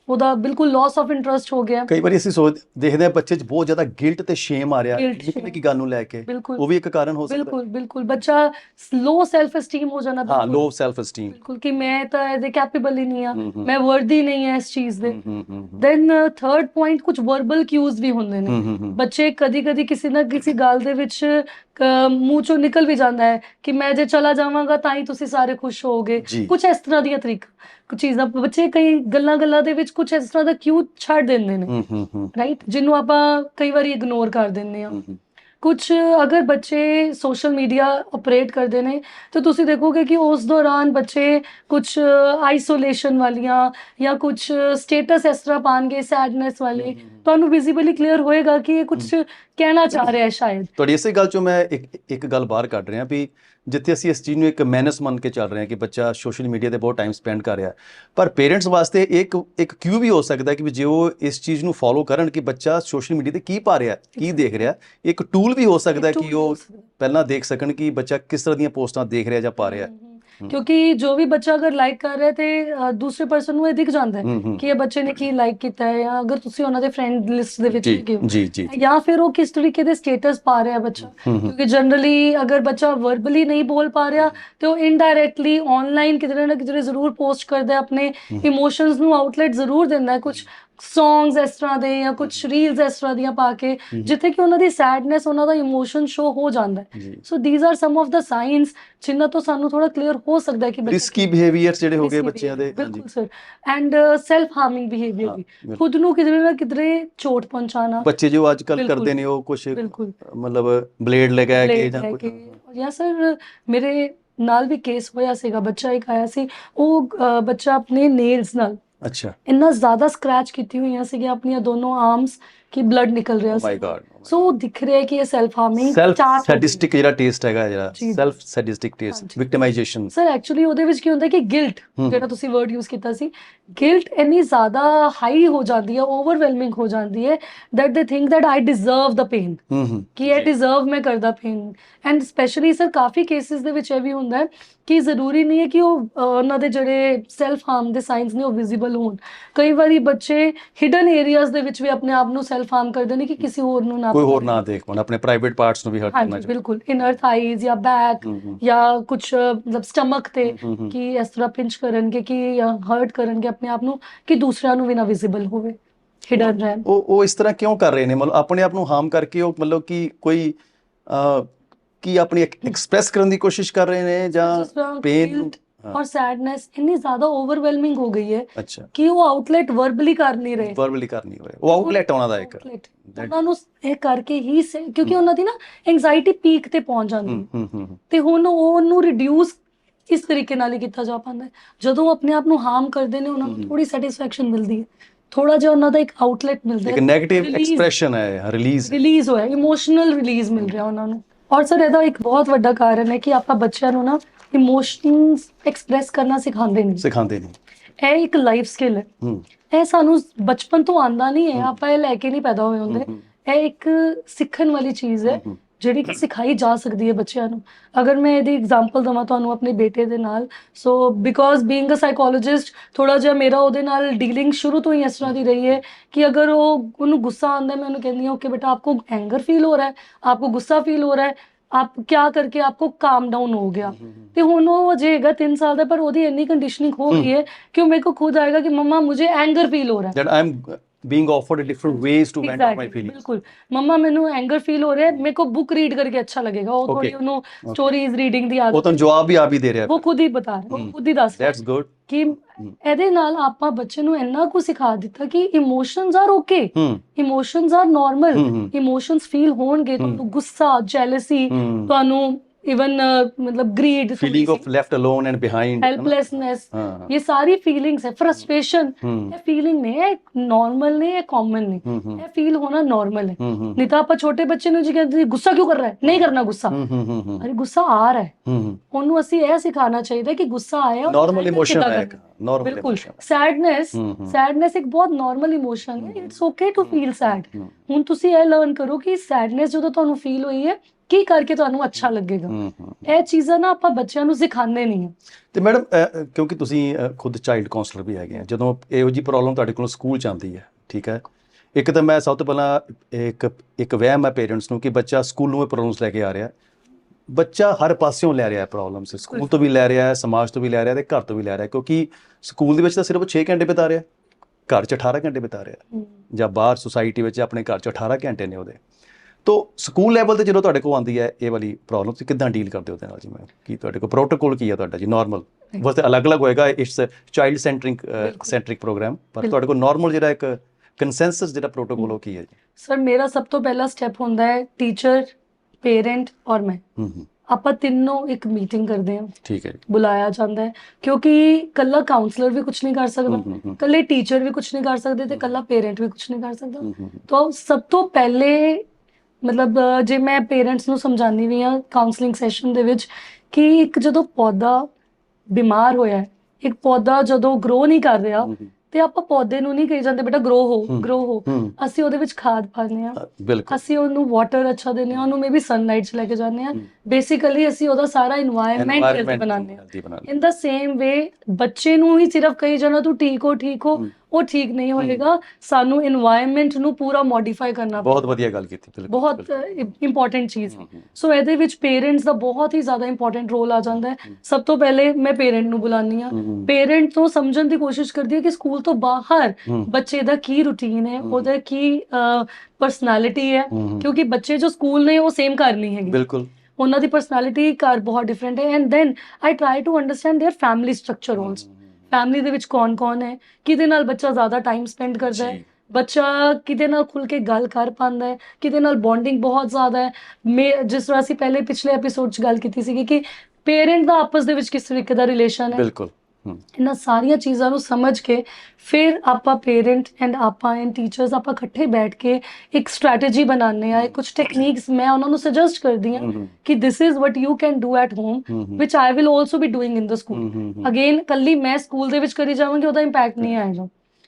ਉਹਦਾ ਬਿਲਕੁਲ ਲਾਸ ਆਫ ਇੰਟਰਸਟ ਹੋ ਗਿਆ। ਕਈ ਵਾਰੀ ਅਸੀਂ ਸੋਚ ਦੇਖਦੇ ਹਾਂ ਬੱਚੇ 'ਚ ਬਹੁਤ ਜ਼ਿਆਦਾ ਗਿਲਟ ਤੇ ਸ਼ੇਮ ਆ ਰਿਹਾ। Guilt, ਨਿੱਕੀ ਨਿੱਕੀ ਗੱਲ ਨੂੰ ਲੈ ਕੇ। ਬਿਲਕੁਲ। ਉਹ ਵੀ ਇੱਕ ਕਾਰਨ ਹੋ ਸਕਦਾ। ਬਿਲਕੁਲ ਬਿਲਕੁਲ। ਬੱਚਾ ਲੋ ਸੈਲਫ ਐਸਟੀਮ ਹੋ ਜਾਣਾ ਹਾਂ ਬਿਲਕੁਲ। ਲੋ ਸੈਲਫ ਐਸਟੀਮ ਬਿਲਕੁਲ ਕਿ ਮੈਂ ਤਾਂ ਇਹਦੇ ਕੈਪੇਬਲ ਹੀ ਨਹੀਂ ਆ। ਮੈਂ ਵਰਦੀ ਨਹੀਂ ਆ ਇਸ ਚੀਜ਼ ਦੇ। ਦੈਨ ਥਰਡ ਪੁਆਇੰਟ ਕੁਝ ਵਰਬਲ ਕਿਊਜ਼ ਵੀ ਹੁੰਦੇ ਨੇ। ਬੱਚੇ ਕਦੀ ਕਦੀ ਕਿਸੇ ਨਾ ਕਿਸੇ ਗੱਲ ਦੇ ਵਿੱਚ ਮੂੰਹ ਚੋਂ ਨਿਕਲ ਵੀ ਜਾਂਦਾ ਹੈ ਕਿ ਮੈਂ ਜੇ ਚਲਾ ਜਾਵਾਂਗਾ ਤਾਂ ਹੀ ਤੁਸੀਂ ਸਾਰੇ ਖੁਸ਼ ਹੋਵੋਗੇ। ਜੀ। ਕੁਝ ਇਸ ਤਰ੍ਹਾਂ ਦੀਆਂ ਤਰੀਕਾ ਕੁਝ ਚੀਜ਼ਾਂ ਬੱਚੇ ਕਈ ਗੱਲਾਂ ਗੱਲਾਂ ਦੇ ਵਿੱਚ ਕੁਝ ਇਸ ਤਰ੍ਹਾਂ ਦਾ ਕਿਊ ਛੱਡ ਦਿੰਦੇ ਨੇ। ਰਾਈਟ ਜਿਹਨੂੰ ਆਪਾਂ ਕਈ ਵਾਰੀ ਇਗਨੋਰ ਕਰ ਦਿੰਦੇ ਆ ਕੁਝ ਅਗਰ ਬੱਚੇ ਸੋਸ਼ਲ ਮੀਡੀਆ ਆਪਰੇਟ ਕਰਦੇ ਨੇ ਤਾਂ ਤੁਸੀਂ ਦੇਖੋਗੇ ਕਿ ਉਸ ਦੌਰਾਨ ਬੱਚੇ ਕੁਝ ਆਈਸੋਲੇਸ਼ਨ ਵਾਲੀਆਂ ਜਾਂ ਕੁਝ ਸਟੇਟਸ ਇਸ ਤਰ੍ਹਾਂ ਪਾਣਗੇ ਸੈਡਨੈਸ ਵਾਲੇ। ਤੁਹਾਨੂੰ ਵਿਜ਼ੀਬਲੀ ਕਲੀਅਰ ਹੋਏਗਾ ਕਿ ਇਹ ਕੁਝ ਕਹਿਣਾ ਚਾਹ ਰਿਹਾ ਹੈ ਸ਼ਾਇਦ। ਤੁਹਾਡੀ ਇਸੇ ਗੱਲ ਚੋਂ ਮੈਂ ਇੱਕ ਇੱਕ ਗੱਲ ਬਾਹਰ ਕੱਢ ਰਿਹਾ ਵੀ ਜਿੱਥੇ ਅਸੀਂ ਇਸ ਚੀਜ਼ ਨੂੰ ਇੱਕ ਮੈਨਸ ਮੰਨ ਕੇ ਚੱਲ ਰਹੇ ਹਾਂ ਕਿ ਬੱਚਾ ਸੋਸ਼ਲ ਮੀਡੀਆ ਤੇ ਬਹੁਤ ਟਾਈਮ ਸਪੈਂਡ ਕਰ ਰਿਹਾ ਪਰ ਪੇਰੈਂਟਸ ਵਾਸਤੇ ਇੱਕ ਇੱਕ ਕਿਊ ਵੀ ਹੋ ਸਕਦਾ ਕਿ ਵੀ ਜੇ ਉਹ ਇਸ ਚੀਜ਼ ਨੂੰ ਫੋਲੋ ਕਰਨ ਕਿ ਬੱਚਾ ਸੋਸ਼ਲ ਮੀਡੀਆ ਤੇ ਕੀ ਪਾ ਰਿਹਾ ਕੀ ਦੇਖ ਰਿਹਾ ਇੱਕ ਟੂਲ ਵੀ ਹੋ ਸਕਦਾ ਕਿ ਉਹ। ਪਹਿਲਾਂ ਦੇਖ ਸਕਣ ਕਿ ਬੱਚਾ ਕਿਸ ਤਰ੍ਹਾਂ ਦੀਆਂ ਪੋਸਟਾਂ ਦੇਖ ਰਿਹਾ ਜਾਂ ਪਾ ਰਿਹਾ ਕਿਉਂਕਿ ਜੋ ਵੀ ਬੱਚਾ ਅਗਰ ਲਾਈਕ ਕਰ ਰਿਹਾ ਤੇ ਦੂਸਰੇ ਪਰਸਨ ਨੂੰ ਇਹ ਦਿਖ ਜਾਂਦਾ ਹੈ ਕਿ ਇਹ ਬੱਚੇ ਨੇ ਕੀ ਲਾਈਕ ਕੀਤਾ ਹੈ ਜਾਂ ਅਗਰ ਤੁਸੀਂ ਉਹਨਾਂ ਦੇ ਫਰੈਂਡ ਲਿਸਟ ਦੇ ਵਿੱਚ ਹੋ ਜੀ ਜੀ। ਜਾਂ ਫਿਰ ਉਹ ਕਿਸ ਤਰੀਕੇ ਦੇ ਸਟੇਟਸ ਪਾ ਰਿਹਾ ਬੱਚਾ। ਕਿਉਂਕਿ ਜਨਰਲੀ ਅਗਰ ਬੱਚਾ ਵਰਬਲੀ ਨਹੀਂ ਬੋਲ ਪਾ ਰਿਹਾ ਤੇ ਉਹ ਇਨਡਾਇਰੈਕਟਲੀ ਆਨਲਾਈਨ ਕਿਧਰੇ ਨਾ ਕਿਧਰੇ ਜ਼ਰੂਰ ਪੋਸਟ ਕਰਦਾ ਹੈ ਆਪਣੇ ਇਮੋਸ਼ਨਸ ਨੂੰ ਆਊਟਲੈਟ ਜ਼ਰੂਰ ਦਿੰਦਾ ਹੈ ਕੁਝ ਸੌਂਗਸ ਇਸ ਤਰ੍ਹਾਂ ਦੇ ਜਾਂ ਕੁਝ ਰੀਲਸ ਇਸ ਤਰ੍ਹਾਂ ਦੀਆਂ ਪਾ ਕੇ ਜਿੱਥੇ ਕਿ ਉਹਨਾਂ ਦੀ ਸੈਡਨੈਸ ਉਹਨਾਂ ਦਾ ਇਮੋਸ਼ਨ ਸ਼ੋ ਹੋ ਜਾਂਦਾ ਹੈ। So these are some of the signs ਜਿਨ੍ਹਾਂ ਤੋਂ ਸਾਨੂੰ ਥੋੜਾ ਕਲੀਅਰ ਹੋ ਸਕਦਾ ਹੈ ਕਿ ਬੱਚਾ ਰਿਸਕੀ ਬਿਹੇਵੀਅਰਸ ਜਿਹੜੇ ਹੋ ਗਏ ਬੱਚਿਆਂ ਦੇ ਬਿਲਕੁਲ sir and self harming behaviour ਵੀ। ਖੁਦ ਨੂੰ ਕਿਧਰੇ ਨਾ ਕਿਧਰੇ ਚੋਟ ਪਹੁੰਚਾਣਾ ਬੱਚੇ ਜੋ ਅੱਜ ਕੱਲ। ਕਰਦੇ ਨੇ ਉਹ ਕੁਝ ਮਤਲਬ ਬਲੇਡ ਲਗਾ ਕੇ ਜਾਂ ਕੁਝ ਜਾਂ ਸਰ ਮੇਰੇ ਨਾਲ ਵੀ ਕੇਸ ਹੋਇਆ ਸੀਗਾ ਬੱਚਾ ਇੱਕ ਆਇਆ ਸੀ। ਉਹ ਬੱਚਾ ਆਪਣੇ ਨੇਲਸ ਨਾਲ ਅੱਛਾ। ਇੰਨਾ ਜ਼ਿਆਦਾ ਸਕ੍ਰੈਚ ਕੀਤੀ ਹੋਈਆਂ ਸੀਗੀਆਂ ਆਪਣੀਆਂ ਦੋਨੋਂ ਆਰਮਸ ਕਿ ਬਲੱਡ ਨਿਕਲ ਰਿਹਾ ਓ ਸੀ। ਮਾਈ ਗॉड ਸੋ ਦਿਖ ਰਿਹਾ ਹੈ ਕਿ ਇਹ ਸੈਲਫ ਹਾਰਮਿੰਗ ਸੈਲਫ ਸੈਡਿਸਟਿਕ ਜਿਹੜਾ ਟੇਸਟ ਹੈਗਾ ਜਿਹੜਾ। Self sadistic test. Victimisation sir actually ਉਹਦੇ ਵਿੱਚ ਕੀ ਹੁੰਦਾ ਕਿ ਗਿਲਟ। ਜਿਹੜਾ ਤੁਸੀਂ ਵਰਡ ਯੂਜ਼ ਕੀਤਾ ਸੀ ਗਿਲਟ ਇੰਨੀ ਜ਼ਿਆਦਾ ਹਾਈ ਹੋ ਜਾਂਦੀ ਹੈ ਓਵਰਵੈਲਮਿੰਗ ਹੋ ਜਾਂਦੀ ਹੈ think that I deserve the pain ਹੂੰ ਹੂੰ ਕਿ ਇਹ ਡਿਜ਼ਰਵ ਮੈਂ ਕਰਦਾ ਪੇਨ ਐਂਡ ਸਪੈਸ਼ਲੀ ਸਰ ਕਾਫੀ ਕੇਸਿਸ ਦੇ ਵਿੱਚ ਇਹ ਵੀ ਹੁੰਦਾ ਹੈ ਕਿ ਜ਼ਰੂਰੀ ਨਹੀਂ ਹੈ ਕਿ ਉਹ ਉਹਨਾਂ ਦੇ ਜਿਹੜੇ ਸੈਲਫ ਹਾਰਮ ਦੇ ਸਾਈਨਸ ਨੇ ਉਹ ਵਿਜ਼ੀਬਲ ਹੋਣ ਕਈ ਵਾਰੀ ਬੱਚੇ ਹਿਡਨ ਏਰੀਆਜ਼ ਦੇ ਵਿੱਚ ਵੀ ਆਪਣੇ ਆਪ ਨੂੰ ਸੈਲਫ ਹਾਰਮ ਕਰਦੇ ਨੇ ਕਿ ਕਿਸੇ ਹੋਰ ਨੂੰ ਨਾ ਕੋਈ ਹੋਰ ਨਾ ਦੇਖ ਪਾਉਣ ਆਪਣੇ ਪ੍ਰਾਈਵੇਟ ਪਾਰਟਸ ਨੂੰ ਵੀ ਹਰਟ ਕਰਨਾ ਹਾਂਜੀ ਚਾਹੀਦਾ। ਬਿਲਕੁਲ। ਇਨਰ ਥਾਈਜ਼ ਜਾਂ ਬੈਕ ਹੂੰ ਹੂੰ। ਜਾਂ ਕੁਝ ਮਤਲਬ ਸਟਮਕ ਤੇ ਹੂੰ ਹੂੰ ਕਿ ਇਸ ਤਰ੍ਹਾਂ ਪਿੰਚ ਕਰਨਗੇ ਕਿ ਹਰਟ ਕਰਨਗੇ ਆਪਣੇ ਆਪ ਨੂੰ ਕਿ ਦੂਸਰਿਆਂ ਨੂੰ ਵੀ ਨਾ ਵਿਜ਼ੀਬਲ ਹੋਵੇ ਹਿਡਨ ਰਹਿਣ। ਉਹ ਉਹ ਇਸ ਤਰ੍ਹਾਂ ਕਿਉਂ ਕਰ ਰਹੇ ਨੇ? ਮਤਲਬ ਆਪਣੇ ਆਪ ਨੂੰ ਹਾਰਮ ਕਰਕੇ ਉਹ ਮਤਲਬ ਕਿ ਕੋਈ ਅਹ, ਕੀ ਆਪਣੀ ਐਕਸਪ੍ਰੈਸ ਕਰਨ ਦੀ ਕੋਸ਼ਿਸ਼ ਕਰ ਰਹੇ ਨੇ ਜਾਂ ਜਿਸ ਤਰ੍ਹਾਂ pain guilt ਔਰ ਸੈਡਨੈਸ ਇੰਨੀ ਜ਼ਿਆਦਾ ਓਵਰਵੈਲਮਿੰਗ ਹੋ ਗਈ ਹੈ ਅੱਛਾ ਕਿ ਉਹ ਆਊਟਲੈਟ ਵਰਬਲੀ ਕਰ ਨਹੀਂ ਰਹੇ ਵਰਬਲੀ ਕਰਨੀ ਹੋਵੇ ਉਹ ਆਊਟਲੈਟ ਉਹਨਾਂ ਦਾ ਇੱਕ Outlet। That- ਉਹਨਾਂ ਨੂੰ ਇਹ ਕਰਕੇ ਹੀ ਸੇ- ਕਿਉਂਕਿ ਉਹਨਾਂ ਦੀ ਨਾ ਐਂਜ਼ਾਈਟੀ ਪੀਕ ਤੇ ਪਹੁੰਚ ਜਾਂਦੀ ਹੂੰ ਹੈ ਹੂੰ ਹੂੰ ਹੂੰ। ਤੇ ਹੁਣ ਉਹ ਉਹਨੂੰ ਰਿਡਿਊਸ ਇਸ ਤਰੀਕੇ ਨਾਲ ਹੀ ਕੀਤਾ ਜਾ ਪਾਉਂਦਾ ਹੈ ਜਦੋਂ ਉਹ ਆਪਣੇ ਆਪ ਨੂੰ ਹਾਰਮ ਕਰਦੇ ਨੇ ਉਹਨਾਂ ਨੂੰ। ਥੋੜੀ ਸੈਟੀਸਫੈਕਸ਼ਨ ਮਿਲਦੀ ਹੈ ਥੋੜਾ ਜਿਹਾ ਉਹਨਾਂ ਦਾ ਇੱਕ ਆਊਟਲੈਟ ਮਿਲਦਾ ਇੱਕ ਹੈ 네ਗੇਟਿਵ Release- ਐਕਸਪ੍ਰੈਸ਼ਨ ਹੈ ਰਿਲੀਜ਼ ਰਿਲੀਜ਼ ਹੋਇਆ ਇਮੋਸ਼ਨਲ ਰਿਲੀਜ਼ ਮਿਲ ਰਿਹਾ ਉਹਨਾਂ ਨੂੰ ਔਰ ਸਰ ਇਹਦਾ ਇੱਕ ਬਹੁਤ ਵੱਡਾ ਕਾਰਨ ਹੈ ਕਿ ਆਪਾਂ ਬੱਚਿਆਂ ਨੂੰ ਨਾ ਇਮੋਸ਼ਨਸ ਐਕਸਪ੍ਰੈਸ ਕਰਨਾ ਸਿਖਾਉਂਦੇ ਨੇ। ਸਿਖਾਉਂਦੇ ਨੇ। ਇਹ ਇੱਕ ਲਾਈਫ ਸਕਿੱਲ ਹੈ। ਹੂੰ। ਇਹ ਸਾਨੂੰ ਬਚਪਨ ਤੋਂ ਆਂਦਾ ਨਹੀਂ ਹੈ ਆਪਾਂ ਇਹ ਲੈ ਕੇ ਨਹੀਂ ਪੈਦਾ ਹੋਏ ਹੁੰਦੇ। ਇਹ ਇੱਕ ਸਿੱਖਣ ਵਾਲੀ ਚੀਜ਼ ਹੈ ਜਿਹੜੀ ਸਿਖਾਈ ਜਾ ਸਕਦੀ ਹੈ ਬੱਚਿਆਂ ਨੂੰ। ਅਗਰ ਮੈਂ ਇਹਦੀ ਐਗਜ਼ਾਮਪਲ ਦਵਾਂ ਤੁਹਾਨੂੰ ਆਪਣੇ ਬੇਟੇ ਦੇ ਨਾਲ so because being a psychologist ਥੋੜਾ ਜਿਹਾ ਮੇਰਾ ਉਹਦੇ ਨਾਲ ਡੀਲਿੰਗ ਸ਼ੁਰੂ ਤੋਂ ਹੀ ਇਸ ਤਰ੍ਹਾਂ ਦੀ ਰਹੀ ਹੈ ਕਿ ਅਗਰ ਉਹ ਉਹਨੂੰ ਗੁੱਸਾ ਆਉਂਦਾ ਮੈਂ ਉਹਨੂੰ ਕਹਿੰਦੀ ਹਾਂ ਓਕੇ ਬੇਟਾ ਆਪਕੋ ਐਂਗਰ ਫੀਲ ਹੋ ਰਿਹਾ ਹੈ ਆਪਕੋ ਗੁੱਸਾ ਫੀਲ ਹੋ ਰਹਾ ਹੈ ਆਪ ਕਿਆ ਕਰਕੇ ਆਪਕੋ ਕਾਮ ਡਾਊਨ ਹੋ ਗਿਆ। ਤੇ ਹੁਣ ਉਹ ਜੇਗਾ 3 ਸਾਲ ਦਾ ਪਰ ਉਹਦੀ ਇੰਨੀ ਕੰਡੀਸ਼ਨਿੰਗ ਹੋ ਗਈ ਹੈ ਕਿ ਉਹ ਮੇਰੇ ਕੋ ਖੁਦ ਆਏਗਾ ਕਿ ਮਮਾ ਮੁਝੇ ਐਂਗਰ ਫੀਲ ਹੋ ਰਿਹਾ ਹੈ। That I being offered different ways to vent out my feelings. ਬਿਲਕੁਲ ਮੰਮਾ ਮੈਨੂੰ ਐਂਗਰ ਫੀਲ ਹੋ ਰਿਹਾ ਹੈ ਮੇਰੇ ਕੋ ਬੁੱਕ ਰੀਡ ਕਰਕੇ ਅੱਛਾ ਲੱਗੇਗਾ ਉਹ Okay, ਥੋੜੀ ਉਹਨੂੰ ਸਟੋਰੀਜ਼ ਰੀਡਿੰਗ ਦੀ ਉਹ ਆਦਤ ਤੁਹਾਨੂੰ ਜਵਾਬ ਵੀ ਆਪ ਹੀ ਦੇ ਰਿਹਾ ਉਹ ਖੁਦ ਹੀ ਬਤਾ ਰਿਹਾ ਉਹ Hmm. ਖੁਦ ਹੀ ਦੱਸ ਰਿਹਾ ਦੈਟਸ ਗੁੱਡ ਕਿ ਇਹਦੇ ਨਾਲ ਆਪਾਂ ਬੱਚੇ ਨੂੰ ਇੰਨਾ ਕੁ ਸਿਖਾ ਦਿੱਤਾ ਕਿ emotions are okay hmm emotions are normal hmm, hmm. Emotions feel ਹੋਣਗੇ ਗੁੱਸਾ ਤੁਹਾਨੂੰ ਇਵਨ ਮਤਲਬ greed feeling of left alone and behind helplessness ਹਾਂ ये सारी फीलिंग्स है फ्रस्ट्रेशन ਹੂੰ ये फीलिंग नहीं है नॉर्मल नहीं है कॉमन नहीं ਹੂੰ ਹੂੰ ये फील होना नॉर्मल है ਹੂੰ ਹੂੰ नहीं तो ਆਪਾਂ ਛੋਟੇ ਬੱਚੇ ਨੂੰ ਜੀ ਕਹਿੰਦੇ ਸੀ, ਗੁੱਸਾ ਕਿਉਂ ਕਰ ਰਿਹਾ ਹੈ ਨਹੀਂ ਕਰਨਾ ਗੁੱਸਾ ਹੂੰ ਹੂੰ ਹੂੰ ਹੂੰ ਅਰੇ ਗੁੱਸਾ ਆ ਰਿਹਾ ਹੈ ਹੂੰ ਹੂੰ ਉਹਨੂੰ ਅਸੀਂ ਇਹ ਸਿਖਾਉਣਾ ਚਾਹੀਦਾ ਕਿ ਗੁੱਸਾ ਆਇਆ ਉਹਨੂੰ ਨਾਰਮਲ handle ਇਮੋਸ਼ਨ ਕਿੱਦਾਂ ਹੈ ਇੱਕ ਕਰਨਾ। ਨਾਰਮਲ ਬਿਲਕੁਲ ਇਮੋਸ਼ਨ ਸੈਡਨੈਸ ਹੂੰ, ਹੂੰ। ਸੈਡਨੈਸ ਇੱਕ ਬਹੁਤ ਨਾਰਮਲ ਇਮੋਸ਼ਨ ਹੈ it's okay to feel sad ਹੂੰ ਹੁਣ ਤੁਸੀਂ ਇਹ ਲਰਨ ਕਰੋ ਕਿ ਸੈਡਨੈਸ ਜਦੋਂ ਤੁਹਾਨੂੰ ਫੀਲ ਹੋਈ ਹੈ ਕੀ ਕਰਕੇ ਤੁਹਾਨੂੰ ਅੱਛਾ ਲੱਗੇਗਾ? ਇਹ ਚੀਜ਼ਾਂ ਨਾ ਆਪਾਂ ਬੱਚਿਆਂ ਨੂੰ ਸਿਖਾਉਂਦੇ ਨਹੀਂ ਤੇ ਮੈਡਮ ਕਿਉਂਕਿ ਤੁਸੀਂ ਖੁਦ ਚਾਈਲਡ ਕਾਉਂਸਲਰ ਵੀ ਹੈਗੇ ਆ। ਜਦੋਂ ਇਹੋ ਜੀ ਪ੍ਰੋਬਲਮ ਤੁਹਾਡੇ ਕੋਲ ਸਕੂਲ ਚ ਆਉਂਦੀ ਹੈ ਠੀਕ ਹੈ? ਇੱਕ ਤਾਂ ਮੈਂ ਸਭ ਤੋਂ ਪਹਿਲਾਂ ਇੱਕ ਇੱਕ ਵਹਿਮ ਹੈ ਪੇਰੈਂਟਸ ਨੂੰ ਕਿ ਬੱਚਾ ਸਕੂਲ ਨੂੰ ਇਹ ਪ੍ਰੋਬਲਮਸ ਲੈ ਕੇ ਆ ਰਿਹਾ। ਬੱਚਾ ਹਰ ਪਾਸਿਓਂ ਲੈ ਰਿਹਾ ਹੈ ਪ੍ਰੋਬਲਮਸ ਸਕੂਲ ਤੋਂ ਵੀ ਲੈ ਰਿਹਾ ਹੈ ਸਮਾਜ ਤੋਂ ਵੀ ਲੈ ਰਿਹਾ ਹੈ ਤੇ ਘਰ ਤੋਂ ਵੀ ਲੈ ਰਿਹਾ ਹੈ। ਕਿਉਂਕਿ ਸਕੂਲ ਦੇ ਵਿੱਚ ਤਾਂ ਸਿਰਫ 6 ਘੰਟੇ ਬਿਤਾ ਰਿਹਾ। ਘਰ 'ਚ 18 ਘੰਟੇ ਬਿਤਾ ਰਿਹਾ। ਜਾਂ ਬਾਹਰ ਸੁਸਾਇਟੀ ਵਿੱਚ ਆਪਣੇ ਘਰ 'ਚ 18 ਘੰਟੇ ਨੇ ਉਹਦੇ। ਤੋ ਸਕੂਲ ਲੈਵਲ ਤੇ ਜਦੋਂ ਤੁਹਾਡੇ ਕੋਲ ਆਉਂਦੀ ਹੈ ਇਹ ਵਾਲੀ ਪ੍ਰੋਬਲਮ ਤੁਸੀਂ ਕਿੱਦਾਂ ਡੀਲ ਕਰਦੇ ਹੋ ਉਹਦੇ ਨਾਲ ਜੀ ਮੈਂ? ਕੀ ਤੁਹਾਡੇ ਕੋਲ ਪ੍ਰੋਟੋਕੋਲ ਕੀ ਹੈ ਤੁਹਾਡਾ ਜੀ? ਨਾਰਮਲ ਵੈਸੇ ਅਲੱਗ-ਅਲੱਗ ਹੋਏਗਾ it's child centric. Centric programme ਪਰ। ਤੁਹਾਡੇ ਕੋਲ ਨਾਰਮਲ ਜਿਹੜਾ ਇੱਕ ਕੰਸੈਂਸਸ ਜਿਹੜਾ ਪ੍ਰੋਟੋਕੋਲ ਉਹ ਕੀ ਹੈ ਜੀ? ਸਰ ਮੇਰਾ ਸਭ ਤੋਂ ਪਹਿਲਾ ਸਟੈਪ ਹੁੰਦਾ ਹੈ ਟੀਚਰ ਪੇਰੈਂਟ ਔਰ ਮੈਂ। ਹੂੰ ਹੂੰ। ਆਪਾਂ ਤਿੰਨੋਂ ਇੱਕ ਮੀਟਿੰਗ ਕਰਦੇ ਹਾਂ। ਠੀਕ ਹੈ ਜੀ। ਬੁਲਾਇਆ ਜਾਂਦਾ ਹੈ। ਕਿਉਂਕਿ ਕੱਲਾ ਕਾਉਂਸਲਰ ਵੀ ਕੁਝ ਨਹੀਂ ਕਰ ਸਕਦਾ। ਕੱਲੇ ਟੀਚਰ ਵੀ ਕੁਝ ਨਹੀਂ ਕਰ ਸਕਦੇ ਤੇ ਕੱਲਾ ਪੇਰੈਂਟ ਵੀ ਕੁਝ ਨਹੀਂ ਕਰ ਸਕਦਾ। ਤਾਂ ਸਭ ਤੋਂ ਪਹਿਲੇ ਮਤਲਬ ਜੇ ਮੈਂ ਪੇਰੈਂਟਸ ਨੂੰ ਸਮਝਾਉਂਦੀ ਵੀ ਆ ਕਾਉਂਸਲਿੰਗ ਸੈਸ਼ਨ ਦੇ ਵਿੱਚ ਕਿ ਇੱਕ ਜਦੋਂ ਪੌਦਾ ਬਿਮਾਰ ਹੋਇਆ ਹੈ ਇੱਕ ਪੌਦਾ ਜਦੋਂ ਗਰੋ ਨਹੀਂ ਕਰ ਰਿਹਾ ਤੇ ਆਪਾਂ ਪੌਦੇ ਨੂੰ ਨਹੀਂ ਕਹੀ ਜਾਂਦੇ ਬੇਟਾ ਗਰੋ ਹੋ ਗਰੋ ਹੋ। ਅਸੀਂ ਉਹਦੇ ਵਿੱਚ ਖਾਦ ਪਾਉਂਦੇ ਆ ਅਸੀਂ ਉਹਨੂੰ ਵਾਟਰ ਅੱਛਾ ਦਿੰਦੇ ਆ ਉਹਨੂੰ ਮੇਬੀ ਸਨਲਾਈਟ 'ਚ ਲੈ ਕੇ ਜਾਂਦੇ ਆ ਬੇਸਿਕਲੀ ਅਸੀਂ ਉਹਦਾ ਸਾਰਾ এনवायरमेंट ਬਣਾਉਂਦੇ ਆ ਇਨ ਦਾ ਸੇਮ ਵੇ ਬੱਚੇ ਨੂੰ ਹੀ ਸਿਰਫ ਕਹੀ ਜਾਣਾ ਤੂੰ ਠੀਕ ਹੋ ਠੀਕ ਹੋ। ਉਹ ਠੀਕ ਨਹੀਂ ਹੋਏਗਾ ਸਾਨੂੰ এনवायरमेंट ਨੂੰ ਪੂਰਾ ਮੋਡੀਫਾਈ ਕਰਨਾ ਬਹੁਤ ਵਧੀਆ ਗੱਲ ਕੀਤੀ ਬਿਲਕੁਲ ਬਹੁਤ ਇੰਪੋਰਟੈਂਟ ਚੀਜ਼ ਸੋ ਇਹਦੇ ਵਿੱਚ ਪੇਰੈਂਟਸ ਦਾ ਬਹੁਤ ਹੀ ਜ਼ਿਆਦਾ ਇੰਪੋਰਟੈਂਟ ਰੋਲ ਆ ਜਾਂਦਾ ਹੈ। ਸਭ ਤੋਂ ਪਹਿਲੇ ਮੈਂ ਪੇਰੈਂਟ ਨੂੰ ਬੁਲਾਨੀ ਆ ਪੇਰੈਂਟ ਤੋਂ ਸਮਝਣ ਦੀ ਕੋਸ਼ਿਸ਼ ਕਰਦੀ ਹੈ ਕਿ ਸਕੂਲ ਤੋਂ ਬਾਹਰ ਬੱਚੇ ਦਾ ਕੀ ਰੁਟੀਨ ਹੈ ਉਹਦਾ ਕੀ ਪਰਸਨੈਲਿਟੀ ਹੈ। ਕਿਉਂਕਿ ਬੱਚੇ ਜੋ ਸਕੂਲ ਨੇ ਉਹ ਸੇਮ ਕਰ ਨਹੀਂ ਹੈਗੇ। ਬਿਲਕੁਲ। ਉਹਨਾਂ ਦੀ ਪਰਸਨੈਲਿਟੀ ਘਰ ਬਹੁਤ ਡਿਫਰੈਂਟ ਹੈ। And then I try to understand their family structure also family ਦੇ ਵਿੱਚ ਕੌਣ-ਕੌਣ ਹੈ? ਕਿਹਦੇ ਨਾਲ ਬੱਚਾ ਜ਼ਿਆਦਾ ਟਾਈਮ ਸਪੈਂਡ ਕਰਦਾ ਹੈ? ਬੱਚਾ ਕਿਹਦੇ ਨਾਲ ਖੁੱਲ ਕੇ ਗੱਲ ਕਰ ਪਾਉਂਦਾ ਹੈ? ਕਿਹਦੇ ਨਾਲ ਬੌਂਡਿੰਗ ਬਹੁਤ ਜ਼ਿਆਦਾ ਹੈ? ਮੇ ਜਿਸ ਤਰ੍ਹਾਂ ਅਸੀਂ ਪਹਿਲੇ ਪਿਛਲੇ ਐਪੀਸੋਡ 'ਚ ਗੱਲ ਕੀਤੀ ਸੀਗੀ ਕਿ ਪੇਰੈਂਟ ਦਾ ਆਪਸ ਦੇ ਵਿੱਚ ਕਿਸ ਤਰੀਕੇ ਦਾ ਰਿਲੇਸ਼ਨ ਹੈ? ਬਿਲਕੁਲ। ਇਹਨਾਂ ਸਾਰੀਆਂ ਚੀਜ਼ਾਂ ਨੂੰ ਸਮਝ ਕੇ ਫਿਰ ਆਪਾਂ ਪੇਰੈਂਟ ਐਂਡ ਆਪਾਂ ਐਂਡ ਟੀਚਰਸ ਆਪਾਂ ਇਕੱਠੇ ਬੈਠ ਕੇ ਇੱਕ ਸਟ੍ਰੈਟਜੀ ਬਣਾਉਂਦੇ ਆ ਕੁਝ ਟੈਕਨੀਕਸ ਮੈਂ ਉਹਨਾਂ ਨੂੰ ਸੁਜੈਸਟ ਕਰਦੀ ਹੂੰ, ਕਿ this is what you can do at home ਹੂੰ, ਹੂੰ, which I will also be doing in the school. ਹੂੰ, ਹੂੰ, ਹੂੰ, ਅਗੇਨ ਕੱਲੀ ਮੈਂ ਸਕੂਲ ਦੇ ਵਿੱਚ ਕਰੀ ਜਾਵਾਂਗੀ ਉਹਦਾ ਇੰਪੈਕਟ ਨਹੀਂ ਆਏਗਾ।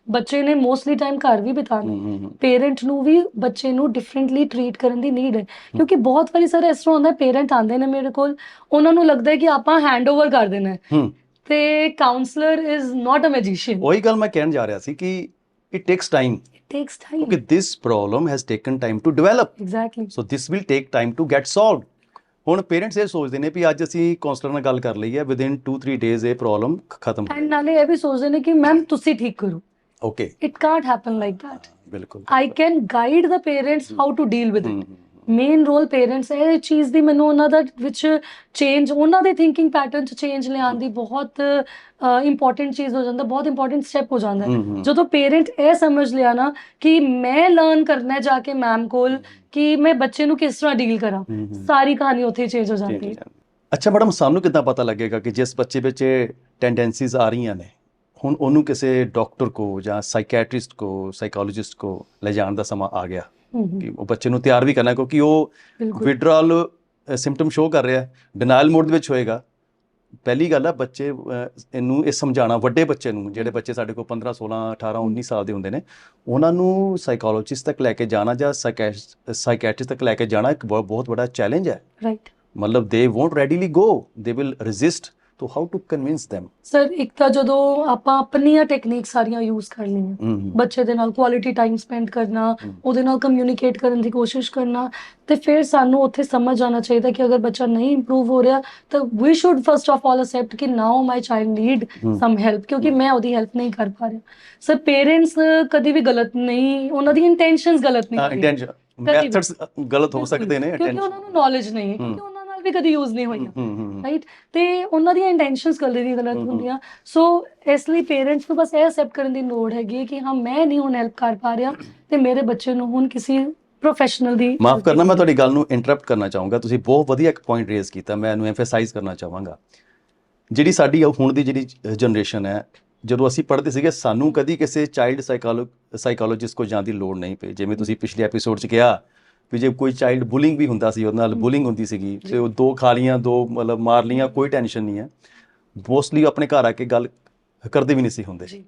ਬੱਚੇ ਨੇ ਮੋਸਟਲੀ ਟਾਈਮ ਘਰ ਵੀ ਹੂੰ, ਪੇਰੈਂਟ ਨੂੰ ਵੀ ਬੱਚੇ ਨੂੰ ਡਿਫਰੈਂਟਲੀ ਟਰੀਟ ਕਰਨ ਦੀ ਨੀਡ ਹੈ। ਕਿਉਂਕਿ ਬਹੁਤ ਵਾਰੀ ਸਰ ਇਸ ਤਰ੍ਹਾਂ ਹੁੰਦਾ ਪੇਰੈਂਟ ਆਉਂਦੇ ਨੇ ਮੇਰੇ ਕੋਲ ਉਹਨਾਂ ਨੂੰ ਲੱਗਦਾ ਹੈ ਕਿ ਆਪਾਂ ਹੈਂਡਓਵਰ ਕਰ ਦੇਣਾ ਹੂੰ। ਤੇ counsellor is not a magician ਉਹੀ ਗੱਲ ਮੈਂ ਕਹਿਣ ਜਾ ਰਿਹਾ ਸੀ ਕਿ it takes time it takes time ਕਿਉਂਕਿ this problem has taken time to develop. Exactly so this will take time to get solved. ਹੁਣ ਪੇਰੈਂਟਸ ਇਹ ਸੋਚਦੇ ਨੇ ਵੀ ਅੱਜ ਅਸੀਂ ਕਾਉਂਸਲਰ ਨਾਲ ਗੱਲ ਕਰ ਲਈ ਹੈ ਵਿਦਿਨ 2-3 ਡੇਜ਼ ਇਹ ਪ੍ਰੋਬਲਮ ਖਤਮ ਹੋ ਐਂਡ ਨਾਲੇ ਇਹ ਵੀ ਸੋਚਦੇ ਨੇ ਕਿ ਮੈਮ ਤੁਸੀਂ ਠੀਕ ਕਰੋ। Okay it can't happen like that. ਬਿਲਕੁਲ। I can guide the parents how to deal with ਹੂੰ, it. ਹੂੰ, ਮੇਨ ਰੋਲ ਪੇਰੈਂਟਸ ਹੈ ਇਹ ਚੀਜ਼ ਦੀ ਮੈਨੂੰ ਉਹਨਾਂ ਦਾ ਵਿੱਚ ਚੇਂਜ ਉਹਨਾਂ ਦੇ ਥਿੰਕਿੰਗ ਪੈਟਰਨ ਚ ਚੇਂਜ ਲਿਆਉਣ ਦੀ ਬਹੁਤ ਇੰਪੋਰਟੈਂਟ ਚੀਜ਼ ਹੋ ਜਾਂਦਾ ਬਹੁਤ ਇੰਪੋਰਟੈਂਟ ਸਟੈਪ ਹੋ ਜਾਂਦਾ ਜਦੋਂ ਪੇਰੈਂਟ ਇਹ ਸਮਝ ਲਿਆ ਨਾ ਕਿ ਮੈਂ ਲਰਨ ਕਰਨਾ ਹੈ ਜਾ ਕੇ ਮੈਮ ਕੋਲ ਕਿ ਮੈਂ ਬੱਚੇ ਨੂੰ ਕਿਸ ਤਰ੍ਹਾਂ ਡੀਲ ਕਰਾਂ। ਸਾਰੀ ਕਹਾਣੀ ਉੱਥੇ ਚੇਂਜ ਹੋ ਜਾਂਦੀ ਹੋ। ਅੱਛਾ ਮੈਡਮ ਸਾਨੂੰ ਕਿੱਦਾਂ ਪਤਾ ਲੱਗੇਗਾ ਕਿ ਜਿਸ ਬੱਚੇ ਵਿੱਚ ਟੈਂਡੈਂਸੀਜ਼ ਆ ਰਹੀਆਂ ਨੇ ਹੁਣ ਉਹਨੂੰ ਕਿਸੇ ਡਾਕਟਰ ਕੋ ਜਾਂ ਸਾਈਕੈਟ੍ਰਿਸਟ ਕੋ ਸਾਈਕੋਲੋਜਿਸਟ ਕੋ ਲੈ ਜਾਣ ਦਾ ਸਮਾਂ ਆ ਗਿਆ ਕਿ ਉਹ ਬੱਚੇ ਨੂੰ ਤਿਆਰ ਵੀ ਕਰਨਾ ਕਿਉਂਕਿ ਉਹ ਵਿਡਰਾਲ ਸਿੰਪਟਮ ਸ਼ੋ ਕਰ ਰਿਹਾ ਹੈ। ਡਿਨਾਈਲ ਮੋਡ ਦੇ ਵਿੱਚ ਹੋਏਗਾ। ਪਹਿਲੀ ਗੱਲ ਆ ਬੱਚੇ ਇਹਨੂੰ ਇਹ ਸਮਝਾਉਣਾ ਵੱਡੇ ਬੱਚੇ ਨੂੰ ਜਿਹੜੇ ਬੱਚੇ ਸਾਡੇ ਕੋਲ 15 16 18 19 ਸਾਲ ਦੇ ਹੁੰਦੇ ਨੇ ਉਹਨਾਂ ਨੂੰ ਸਾਈਕੋਲੋਜਿਸਟ ਤੱਕ ਲੈ ਕੇ ਜਾਣਾ ਜਾਂ ਸਾਈਕੈਟ੍ਰਿਸਟ ਤੱਕ ਲੈ ਕੇ ਜਾਣਾ ਇੱਕ ਬਹੁਤ ਬਹੁਤ ਵੱਡਾ ਚੈਲੰਜ ਹੈ। ਰਾਈਟ ਮਤਲਬ ਦੇ won't readily go they will resist to how to convince them. Sir ਇੱਕ ਤਾਂ ਜਦੋਂ ਆਪਾਂ ਆਪਣੀਆਂ ਟੈਕਨੀਕ ਸਾਰੀਆਂ ਯੂਜ਼ ਕਰ ਲਈਆਂ ਹੂੰ ਬੱਚੇ ਦੇ ਨਾਲ ਕੁਆਲਿਟੀ ਟਾਈਮ ਸਪੈਂਡ ਕਰਨਾ। ਉਹਦੇ ਨਾਲ ਕਮਿਊਨੀਕੇਟ ਕਰਨ ਦੀ ਕੋਸ਼ਿਸ਼ ਕਰਨਾ ਤੇ ਫਿਰ ਸਾਨੂੰ ਉੱਥੇ ਸਮਝ ਆਉਣਾ ਚਾਹੀਦਾ ਕਿ ਅਗਰ ਬੱਚਾ ਨਹੀਂ ਇੰਪਰੂਵ ਹੋ ਰਿਹਾ ਤਾਂ ਵੀ should first of all accept ਕਿ now my child need. Some help ਕਿਉਂਕਿ ਮੈਂ ਉਹਦੀ ਹੈਲਪ ਨਹੀਂ ਕਰ ਪਾ ਰਿਹਾ। ਸਰ ਪੇਰੈਂਟਸ ਕਦੀ ਵੀ ਗਲਤ ਨਹੀਂ ਉਹਨਾਂ ਦੀ ਇੰਟੈਂਸ਼ਨਸ ਗਲਤ ਨਹੀਂ ਹੁੰਦੀਆਂ। ਮੈਥਡਸ ਗਲਤ ਹੋ ਸਕਦੇ ਨੇ ਕਿਉਂਕਿ ਉਹਨਾਂ ਨੂੰ ਨੌਲੇਜ ਨਹੀਂ ਹੈ ਕਿਉਂਕਿ ਵੀ ਕਦੀ ਯੂਜ਼ ਨਹੀਂ ਹੋਈਆਂ ਰਾਈਟ ਤੇ ਉਹਨਾਂ ਦੀਆਂ ਇੰਟੈਂਸ਼ਨਸ ਕਦੇ ਵੀ ਗਲਤ। ਹੁੰਦੀਆਂ। ਸੋ ਇਸ ਲਈ ਪੇਰੈਂਟਸ ਨੂੰ ਬਸ ਇਹ ਅਸੈਪਟ ਕਰਨ ਦੀ ਲੋੜ ਹੈਗੀ ਕਿ ਹਾਂ ਮੈਂ ਨਹੀਂ ਹੁਣ ਹੈਲਪ ਕਰ ਪਾ ਰਿਹਾ ਤੇ ਮੇਰੇ ਬੱਚੇ ਨੂੰ ਹੁਣ ਕਿਸੇ ਪ੍ਰੋਫੈਸ਼ਨਲ ਦੀ ਮਾਫ ਕਰਨਾ ਮੈਂ ਤੁਹਾਡੀ ਗੱਲ ਨੂੰ ਇੰਟਰਰਪਟ ਕਰਨਾ ਚਾਹੂੰਗਾ। ਤੁਸੀਂ ਬਹੁਤ ਵਧੀਆ ਇੱਕ ਪੁਆਇੰਟ ਰੇਜ਼ ਕੀਤਾ ਮੈਂ ਇਹਨੂੰ ਐਮਫਸਾਈਜ਼ ਕਰਨਾ ਚਾਹਾਂਗਾ। ਜਿਹੜੀ ਸਾਡੀ ਹੁਣ ਦੀ ਜਿਹੜੀ ਜਨਰੇਸ਼ਨ ਹੈ ਜਦੋਂ ਅਸੀਂ ਪੜ੍ਹਦੇ ਸੀਗੇ ਸਾਨੂੰ ਕਦੀ ਕਿਸੇ ਚਾਈਲਡ ਸਾਈਕੋਲੋਜਿਸਟ ਕੋਲ ਜਾਣ ਦੀ ਲੋੜ ਨਹੀਂ ਪਈ। ਜਿਵੇਂ ਤੁਸੀਂ ਪਿਛਲੇ ਐਪੀਸੋਡ 'ਚ ਕਿਹਾ ਵੀ ਜੇ ਕੋਈ ਚਾਈਲਡ ਬੁਲਿੰਗ ਵੀ ਹੁੰਦਾ ਸੀ ਉਹਦੇ ਨਾਲ ਬੁਲਿੰਗ ਹੁੰਦੀ ਸੀਗੀ ਤੇ ਉਹ ਦੋ ਖਾ ਲੀਆਂ ਦੋ ਮਤਲਬ ਮਾਰ ਲੀਆਂ ਕੋਈ ਟੈਨਸ਼ਨ ਨਹੀਂ ਹੈ। ਮੋਸਟਲੀ ਆਪਣੇ ਘਰ ਆ ਕੇ ਗੱਲ ਕਰਦੇ ਵੀ ਨਹੀਂ ਸੀ ਹੁੰਦੇ। ਜੀ।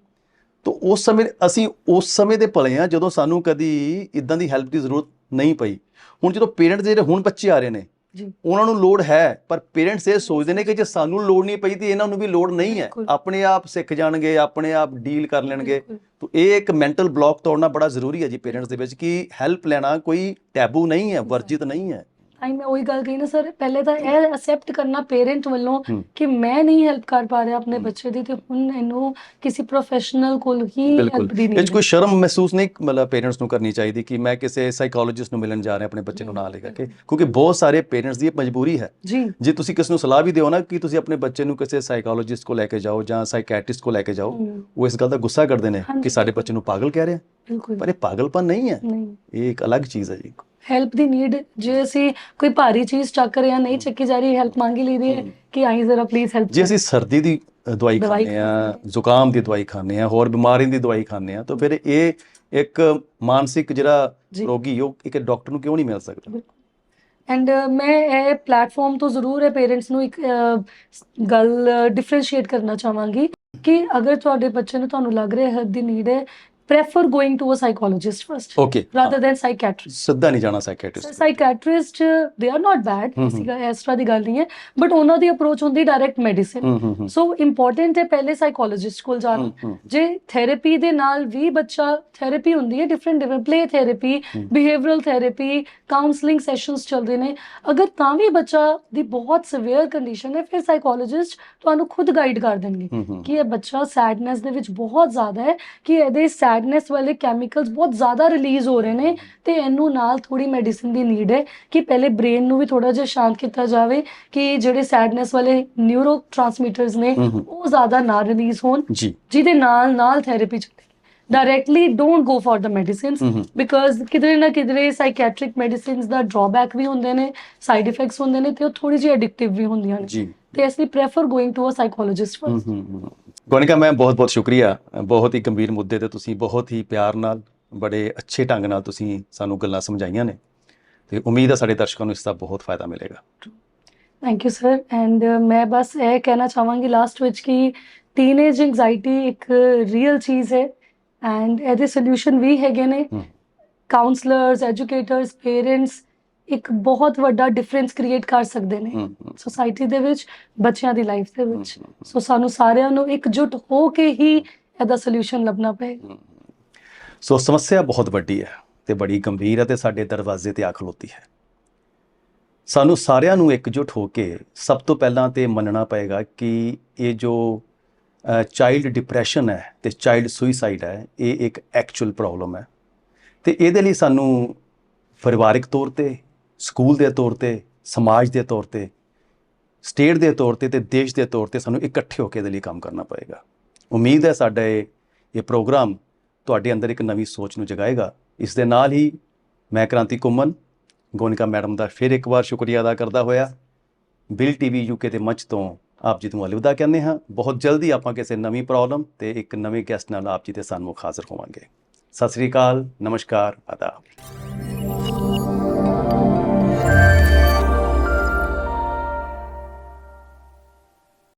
ਤੋ ਉਸ ਸਮੇਂ ਅਸੀਂ ਉਸ ਸਮੇਂ ਦੇ ਪਲੇ ਆ ਜਦੋਂ ਸਾਨੂੰ ਕਦੀ ਇਦਾਂ ਦੀ ਹੈਲਪ ਦੀ ਜ਼ਰੂਰਤ ਨਹੀਂ ਪਈ। ਹੁਣ ਜਦੋਂ ਪੇਰੈਂਟਸ ਜਿਹੜੇ ਹੁਣ ਬੱਚੇ ਆ ਰਹੇ ਨੇ ਜੀ। ਉਹਨਾਂ ਨੂੰ ਲੋੜ ਹੈ ਪਰ ਪੇਰੈਂਟਸ ਇਹ ਸੋਚਦੇ ਨੇ ਕਿ ਜੇ ਸਾਨੂੰ ਲੋੜ ਨਹੀਂ ਪਈ ਤੇ ਇਹਨਾਂ ਨੂੰ ਵੀ ਲੋੜ ਨਹੀਂ ਹੈ। ਆਪਣੇ ਆਪ ਸਿੱਖ ਜਾਣਗੇ ਆਪਣੇ ਆਪ ਡੀਲ ਕਰ ਲੈਣਗੇ। ਤੋ ਇਹ ਇੱਕ ਮੈਂਟਲ ਬਲੌਕ ਤੋੜਨਾ ਬੜਾ ਜ਼ਰੂਰੀ ਹੈ ਜੀ ਪੇਰੈਂਟਸ ਦੇ ਵਿੱਚ ਕਿ ਹੈਲਪ ਲੈਣਾ ਕੋਈ ਟੈਬੂ ਨਹੀਂ ਹੈ ਵਰਜਿਤ ਨਹੀਂ ਹੈ। ਆਈ ਮੈਂ ਉਹੀ ਗੱਲ ਕਹੀ ਨਾ ਸਰ ਪਹਿਲੇ ਤਾਂ ਇਹ ਅਸੈਪਟ ਕਰਨਾ ਪੇਰੈਂਟ ਵੱਲੋਂ ਹਮ। ਕਿ ਮੈਂ ਨਹੀਂ ਹੈਲਪ ਕਰ ਪਾ ਰਿਹਾ ਆਪਣੇ। ਬੱਚੇ ਦੀ ਤੇ ਹੁਣ ਇਹਨੂੰ ਕਿਸੇ ਪ੍ਰੋਫੈਸ਼ਨਲ ਕੋਲ ਹੀ ਬਿਲਕੁਲ। ਹੈਲਪ ਦੀ ਇਹ 'ਚ ਨੀਡ ਕੋਈ ਸ਼ਰਮ ਮਹਿਸੂਸ ਨਹੀਂ ਮਤਲਬ ਪੇਰੈਂਟਸ ਨੂੰ ਕਰਨੀ ਚਾਹੀਦੀ ਕਿ ਮੈਂ ਕਿਸੇ ਸਾਈਕੋਲੋਜਿਸਟ ਨੂੰ ਮਿਲਣ ਜਾ ਰਿਹਾ ਆਪਣੇ ਬੱਚੇ ਨੂੰ ਨਾਲ ਲੈ ਕੇ ਕਿਉਂਕਿ ਬਹੁਤ ਸਾਰੇ ਪੇਰੈਂਟਸ ਦੀ ਇਹ ਮਜਬੂਰੀ ਹੈ। ਜੀ। ਜੇ ਤੁਸੀਂ ਕਿਸ ਨੂੰ ਸਲਾਹ ਵੀ ਦਿਓ ਨਾ ਕਿ ਤੁਸੀਂ ਆਪਣੇ ਬੱਚੇ ਨੂੰ ਕਿਸੇ ਸਾਈਕੋਲੋਜਿਸਟ ਕੋਲ ਲੈ ਕੇ ਜਾਓ ਜਾਂ ਸਾਈਕੈਟ੍ਰਿਸਟ ਕੋਲ ਲੈ ਕੇ ਜਾਓ ਹਮ, ਉਹ ਇਸ ਗੱਲ ਦਾ ਗੁੱਸਾ ਕਰਦੇ ਨੇ ਹਾਂਜੀ। ਕਿ ਸਾਡੇ ਬੱਚੇ ਨੂੰ ਪਾਗਲ ਕਹਿ ਰਿਹਾ। ਬਿਲਕੁਲ। ਪਰ ਇਹ ਪਾਗਲਪਨ ਨਹੀਂ ਹੈ। ਨਹੀਂ। ਇਹ ਇੱਕ ਅਲੱਗ ਚੀਜ਼ ਹੈ ਜੀ। ਹੈਲਪ ਦੀ ਨੀਡ ਜੇ ਅਸੀਂ ਕੋਈ ਭਾਰੀ ਚੀਜ਼ ਚੱਕ ਰਹੇ ਹਾਂ ਨਹੀਂ ਚੱਕੀ ਜਾ ਰਹੀ ਹੈਲਪ ਮੰਗੀ ਲਈ ਦੀ ਹੈ ਕਿ ਆਈ ਜ਼ਰਾ ਪਲੀਜ਼ ਹੈਲਪ ਜੇ ਅਸੀਂ ਸਰਦੀ ਦੀ ਦਵਾਈ ਖਾਂਦੇ ਆ ਜ਼ੁਕਾਮ ਦੀ ਦਵਾਈ ਖਾਂਦੇ ਆ ਹੋਰ ਬਿਮਾਰੀ ਦੀ ਦਵਾਈ ਖਾਂਦੇ ਆ ਤਾਂ ਫਿਰ ਇਹ ਇੱਕ ਮਾਨਸਿਕ ਜਿਹੜਾ। ਰੋਗੀ ਉਹ ਇੱਕ ਡਾਕਟਰ ਨੂੰ ਕਿਉਂ ਨਹੀਂ ਮਿਲ ਸਕਦਾ? ਐਂਡ ਮੈਂ ਇਹ ਪਲੇਟਫਾਰਮ ਤੋਂ ਜ਼ਰੂਰ ਇਹ ਪੇਰੈਂਟਸ ਨੂੰ ਇੱਕ ਗੱਲ ਡਿਫਰੈਂਸ਼ੀਏਟ ਕਰਨਾ ਚਾਹਾਂਗੀ ਕਿ ਅਗਰ ਤੁਹਾਡੇ ਬੱਚੇ ਨੂੰ ਤੁਹਾਨੂੰ ਲੱਗ ਰਿਹਾ ਹੈ ਦੀ ਨੀਡ ਹੈ prefer going to a psychologist first okay rather than psychiatrist. ਸਿੱਧਾ ਨਹੀਂ ਜਾਣਾ ਸਾਈਕੈਟ੍ਰਿਸਟ ਸਾਈਕੈਟ੍ਰਿਸਟ ਦੇ are not bad hmm hmm. ਸੀਗਾ ਇਸ ਤਰ੍ਹਾਂ ਦੀ ਗੱਲ ਨਹੀਂ ਹੈ ਬਟ ਉਹਨਾਂ ਦੀ ਅਪਰੋਚ ਹੁੰਦੀ ਡਾਇਰੈਕਟ ਮੈਡੀਸਿਨ ਹੂੰ ਹੂੰ ਹੂੰ। ਸੋ ਇੰਪੋਰਟੈਂਟ ਹੈ ਪਹਿਲੇ ਸਾਈਕੋਲੋਜਿਸਟ ਕੋਲ ਜਾਣਾ। ਹੂੰ, ਹੂੰ। ਜੇ ਥੈਰੇਪੀ ਦੇ ਨਾਲ ਵੀ ਬੱਚਾ ਥੈਰੇਪੀ ਹੁੰਦੀ ਹੈ ਡਿਫਰੈਂਟ ਡਿਫਰੈਂਟ ਪਲੇ ਥੈਰੇਪੀ ਹਮ। ਬਿਹੇਵੀਅਰਲ ਥੈਰੇਪੀ ਕਾਉਂਸਲਿੰਗ ਸੈਸ਼ਨਸ ਚੱਲਦੇ ਨੇ। ਅਗਰ ਤਾਂ ਵੀ ਬੱਚਾ ਦੀ ਬਹੁਤ ਸਿਵੀਅਰ ਕੰਡੀਸ਼ਨ ਹੈ ਫਿਰ ਸਾਈਕੋਲੋਜਿਸਟ ਤੁਹਾਨੂੰ ਖੁਦ ਗਾਈਡ ਕਰ ਦੇਣਗੇ ਹੂੰ ਹੂੰ। ਕਿ ਇਹ ਬੱਚਾ ਸੈਡਨੈਸ ਦੇ ਵਿੱਚ ਬਹੁਤ ਜ਼ਿਆਦਾ ਹੈ ਕਿ ਇਹਦੇ ਸੈਡਨੈਸ ਵਾਲੇ ਕੈਮੀਕਲਸ ਬਹੁਤ ਜ਼ਿਆਦਾ ਰਿਲੀਜ਼ ਹੋ ਰਹੇ ਨੇ ਤੇ ਇਹਨੂੰ ਨਾਲ ਥੋੜੀ ਮੈਡੀਸਿਨ ਦੀ ਨੀਡ ਹੈ ਕਿ ਪਹਿਲੇ ਬ੍ਰੇਨ ਨੂੰ ਵੀ ਥੋੜਾ ਜਿਹਾ ਸ਼ਾਂਤ ਕੀਤਾ ਜਾਵੇ ਕਿ ਜਿਹੜੇ ਸੈਡਨੈਸ ਵਾਲੇ ਨਿਊਰੋ ਟ੍ਰਾਂਸਮਿਟਰਸ ਨੇ ਉਹ ਜ਼ਿਆਦਾ ਨਾ ਰਿਲੀਜ਼ ਹੋਣ ਜਿਹਦੇ ਨਾਲ ਨਾਲ ਥੈਰੇਪੀ ਚੱਲੇ directly don't go for the medicines because ਕਿਧਰੇ ਨਾ ਕਿਧਰੇ ਸਾਈਕੈਟ੍ਰਿਕ ਮੈਡੀਸਿਨਸ ਦਾ ਡਰਾਬੈਕ ਵੀ ਹੁੰਦੇ ਨੇ ਸਾਈਡ ਇਫੈਕਟਸ ਹੁੰਦੇ ਨੇ ਤੇ ਉਹ ਥੋੜੀ ਜਿਹੀ ਐਡਿਕਟਿਵ ਵੀ ਹੁੰਦੀਆਂ ਨੇ। ਜੀ। ਤੇ ਇਸ ਲਈ prefer going to a psychologist first Gonika ma'am ਬਹੁਤ ਬਹੁਤ ਸ਼ੁਕਰੀਆ। ਬਹੁਤ ਹੀ ਗੰਭੀਰ ਮੁੱਦੇ ਤੇ ਤੁਸੀਂ ਬਹੁਤ ਹੀ ਪਿਆਰ ਨਾਲ ਬੜੇ ਅੱਛੇ ਢੰਗ ਨਾਲ ਤੁਸੀਂ ਸਾਨੂੰ ਗੱਲਾਂ ਸਮਝਾਈਆਂ ਨੇ। ਤੇ ਉਮੀਦ ਹੈ ਸਾਡੇ ਦਰਸ਼ਕਾਂ ਨੂੰ ਇਸ ਦਾ ਬਹੁਤ ਫਾਇਦਾ ਮਿਲੇਗਾ। ਥੈਂਕ ਯੂ ਸਰ ਐਂਡ ਮੈਂ ਬਸ ਇਹ ਕਹਿਣਾ ਚਾਹਾਂਗੀ ਲਾਸਟ ਵਿੱਚ ਕਿ ਟੀਨੇਜ ਐਂਗਜ਼ਾਇਟੀ ਇੱਕ ਰੀਅਲ ਚੀਜ਼ ਹੈ। ਐਂਡ ਇਹਦੇ ਸੋਲੂਸ਼ਨ ਵੀ ਹੈਗੇ ਨੇ। ਕਾਉਂਸਲਰਸ ਐਜੂਕੇਟਰਸ ਪੇਰੈਂਟਸ ਇੱਕ ਬਹੁਤ ਵੱਡਾ ਡਿਫਰੈਂਸ ਕ੍ਰੀਏਟ ਕਰ ਸਕਦੇ ਨੇ ਸੋਸਾਇਟੀ ਦੇ ਵਿੱਚ ਬੱਚਿਆਂ ਦੀ ਲਾਈਫ ਦੇ ਵਿੱਚ। ਸੋ ਸਾਨੂੰ ਸਾਰਿਆਂ ਨੂੰ ਇਕਜੁੱਟ ਹੋ ਕੇ ਹੀ ਇਹਦਾ ਸੋਲੂਸ਼ਨ ਲੱਭਣਾ ਪਏਗਾ। ਸੋ ਸਮੱਸਿਆ ਬਹੁਤ ਵੱਡੀ ਹੈ ਤੇ ਬੜੀ ਗੰਭੀਰ ਹੈ ਤੇ ਸਾਡੇ ਦਰਵਾਜ਼ੇ ਤੇ ਆ ਖਲੋਤੀ ਹੈ। ਸਾਨੂੰ ਸਾਰਿਆਂ ਨੂੰ ਇਕਜੁੱਟ ਹੋ ਕੇ ਸਭ ਤੋਂ ਪਹਿਲਾਂ ਤੇ ਮੰਨਣਾ ਪਏਗਾ ਕਿ ਇਹ ਜੋ ਚਾਈਲਡ ਡਿਪਰੈਸ਼ਨ ਹੈ ਤੇ ਚਾਈਲਡ ਸੁਇਸਾਈਡ ਹੈ ਇਹ ਇੱਕ ਐਕਚੁਅਲ ਪ੍ਰੋਬਲਮ ਹੈ। ਤੇ ਇਹਦੇ ਲਈ ਸਾਨੂੰ ਪਰਿਵਾਰਿਕ ਤੌਰ ਤੇ ਸਕੂਲ ਦੇ ਤੌਰ ਤੇ, ਸਮਾਜ ਦੇ ਤੌਰ ਤੇ, ਸਟੇਟ ਦੇ ਤੌਰ ਤੇ ਤੇ ਦੇਸ਼ ਦੇ ਤੌਰ ਤੇ ਸਾਨੂੰ ਇਕੱਠੇ ਹੋ ਕੇ ਇਹਦੇ ਲਈ ਕੰਮ ਕਰਨਾ ਪਏਗਾ। ਉਮੀਦ ਹੈ ਸਾਡਾ ਇਹ ਇਹ ਪ੍ਰੋਗਰਾਮ ਤੁਹਾਡੇ ਅੰਦਰ ਇੱਕ ਨਵੀਂ ਸੋਚ ਨੂੰ ਜਗਾਏਗਾ। ਇਸ ਦੇ ਨਾਲ ਹੀ ਮੈਂ ਕ੍ਰਾਂਤੀ ਕੁਮਨ ਗੋਨਿਕਾ ਮੈਡਮ ਦਾ ਫਿਰ ਇੱਕ ਵਾਰ ਸ਼ੁਕਰੀਆ ਅਦਾ ਕਰਦਾ ਹੋਇਆ। ਬਿਲ ਟੀਵੀ ਯੂਕੇ ਦੇ ਮੰਚ ਤੋਂ ਆਪ ਜੀ ਨੂੰ ਅਲਵਿਦਾ ਕਹਿੰਦੇ ਹਾਂ। ਬਹੁਤ ਜਲਦੀ ਆਪਾਂ ਕਿਸੇ ਨਵੀਂ ਪ੍ਰੋਬਲਮ ਤੇ ਇੱਕ ਨਵੇਂ ਗੈਸਟ ਨਾਲ ਆਪ ਜੀ ਦੇ ਸਾਹਮਣੇ ਹਾਜ਼ਰ ਹੋਵਾਂਗੇ। ਸਤਿ ਸ੍ਰੀ ਅਕਾਲ, ਨਮਸਕਾਰ ਆਦਾਬ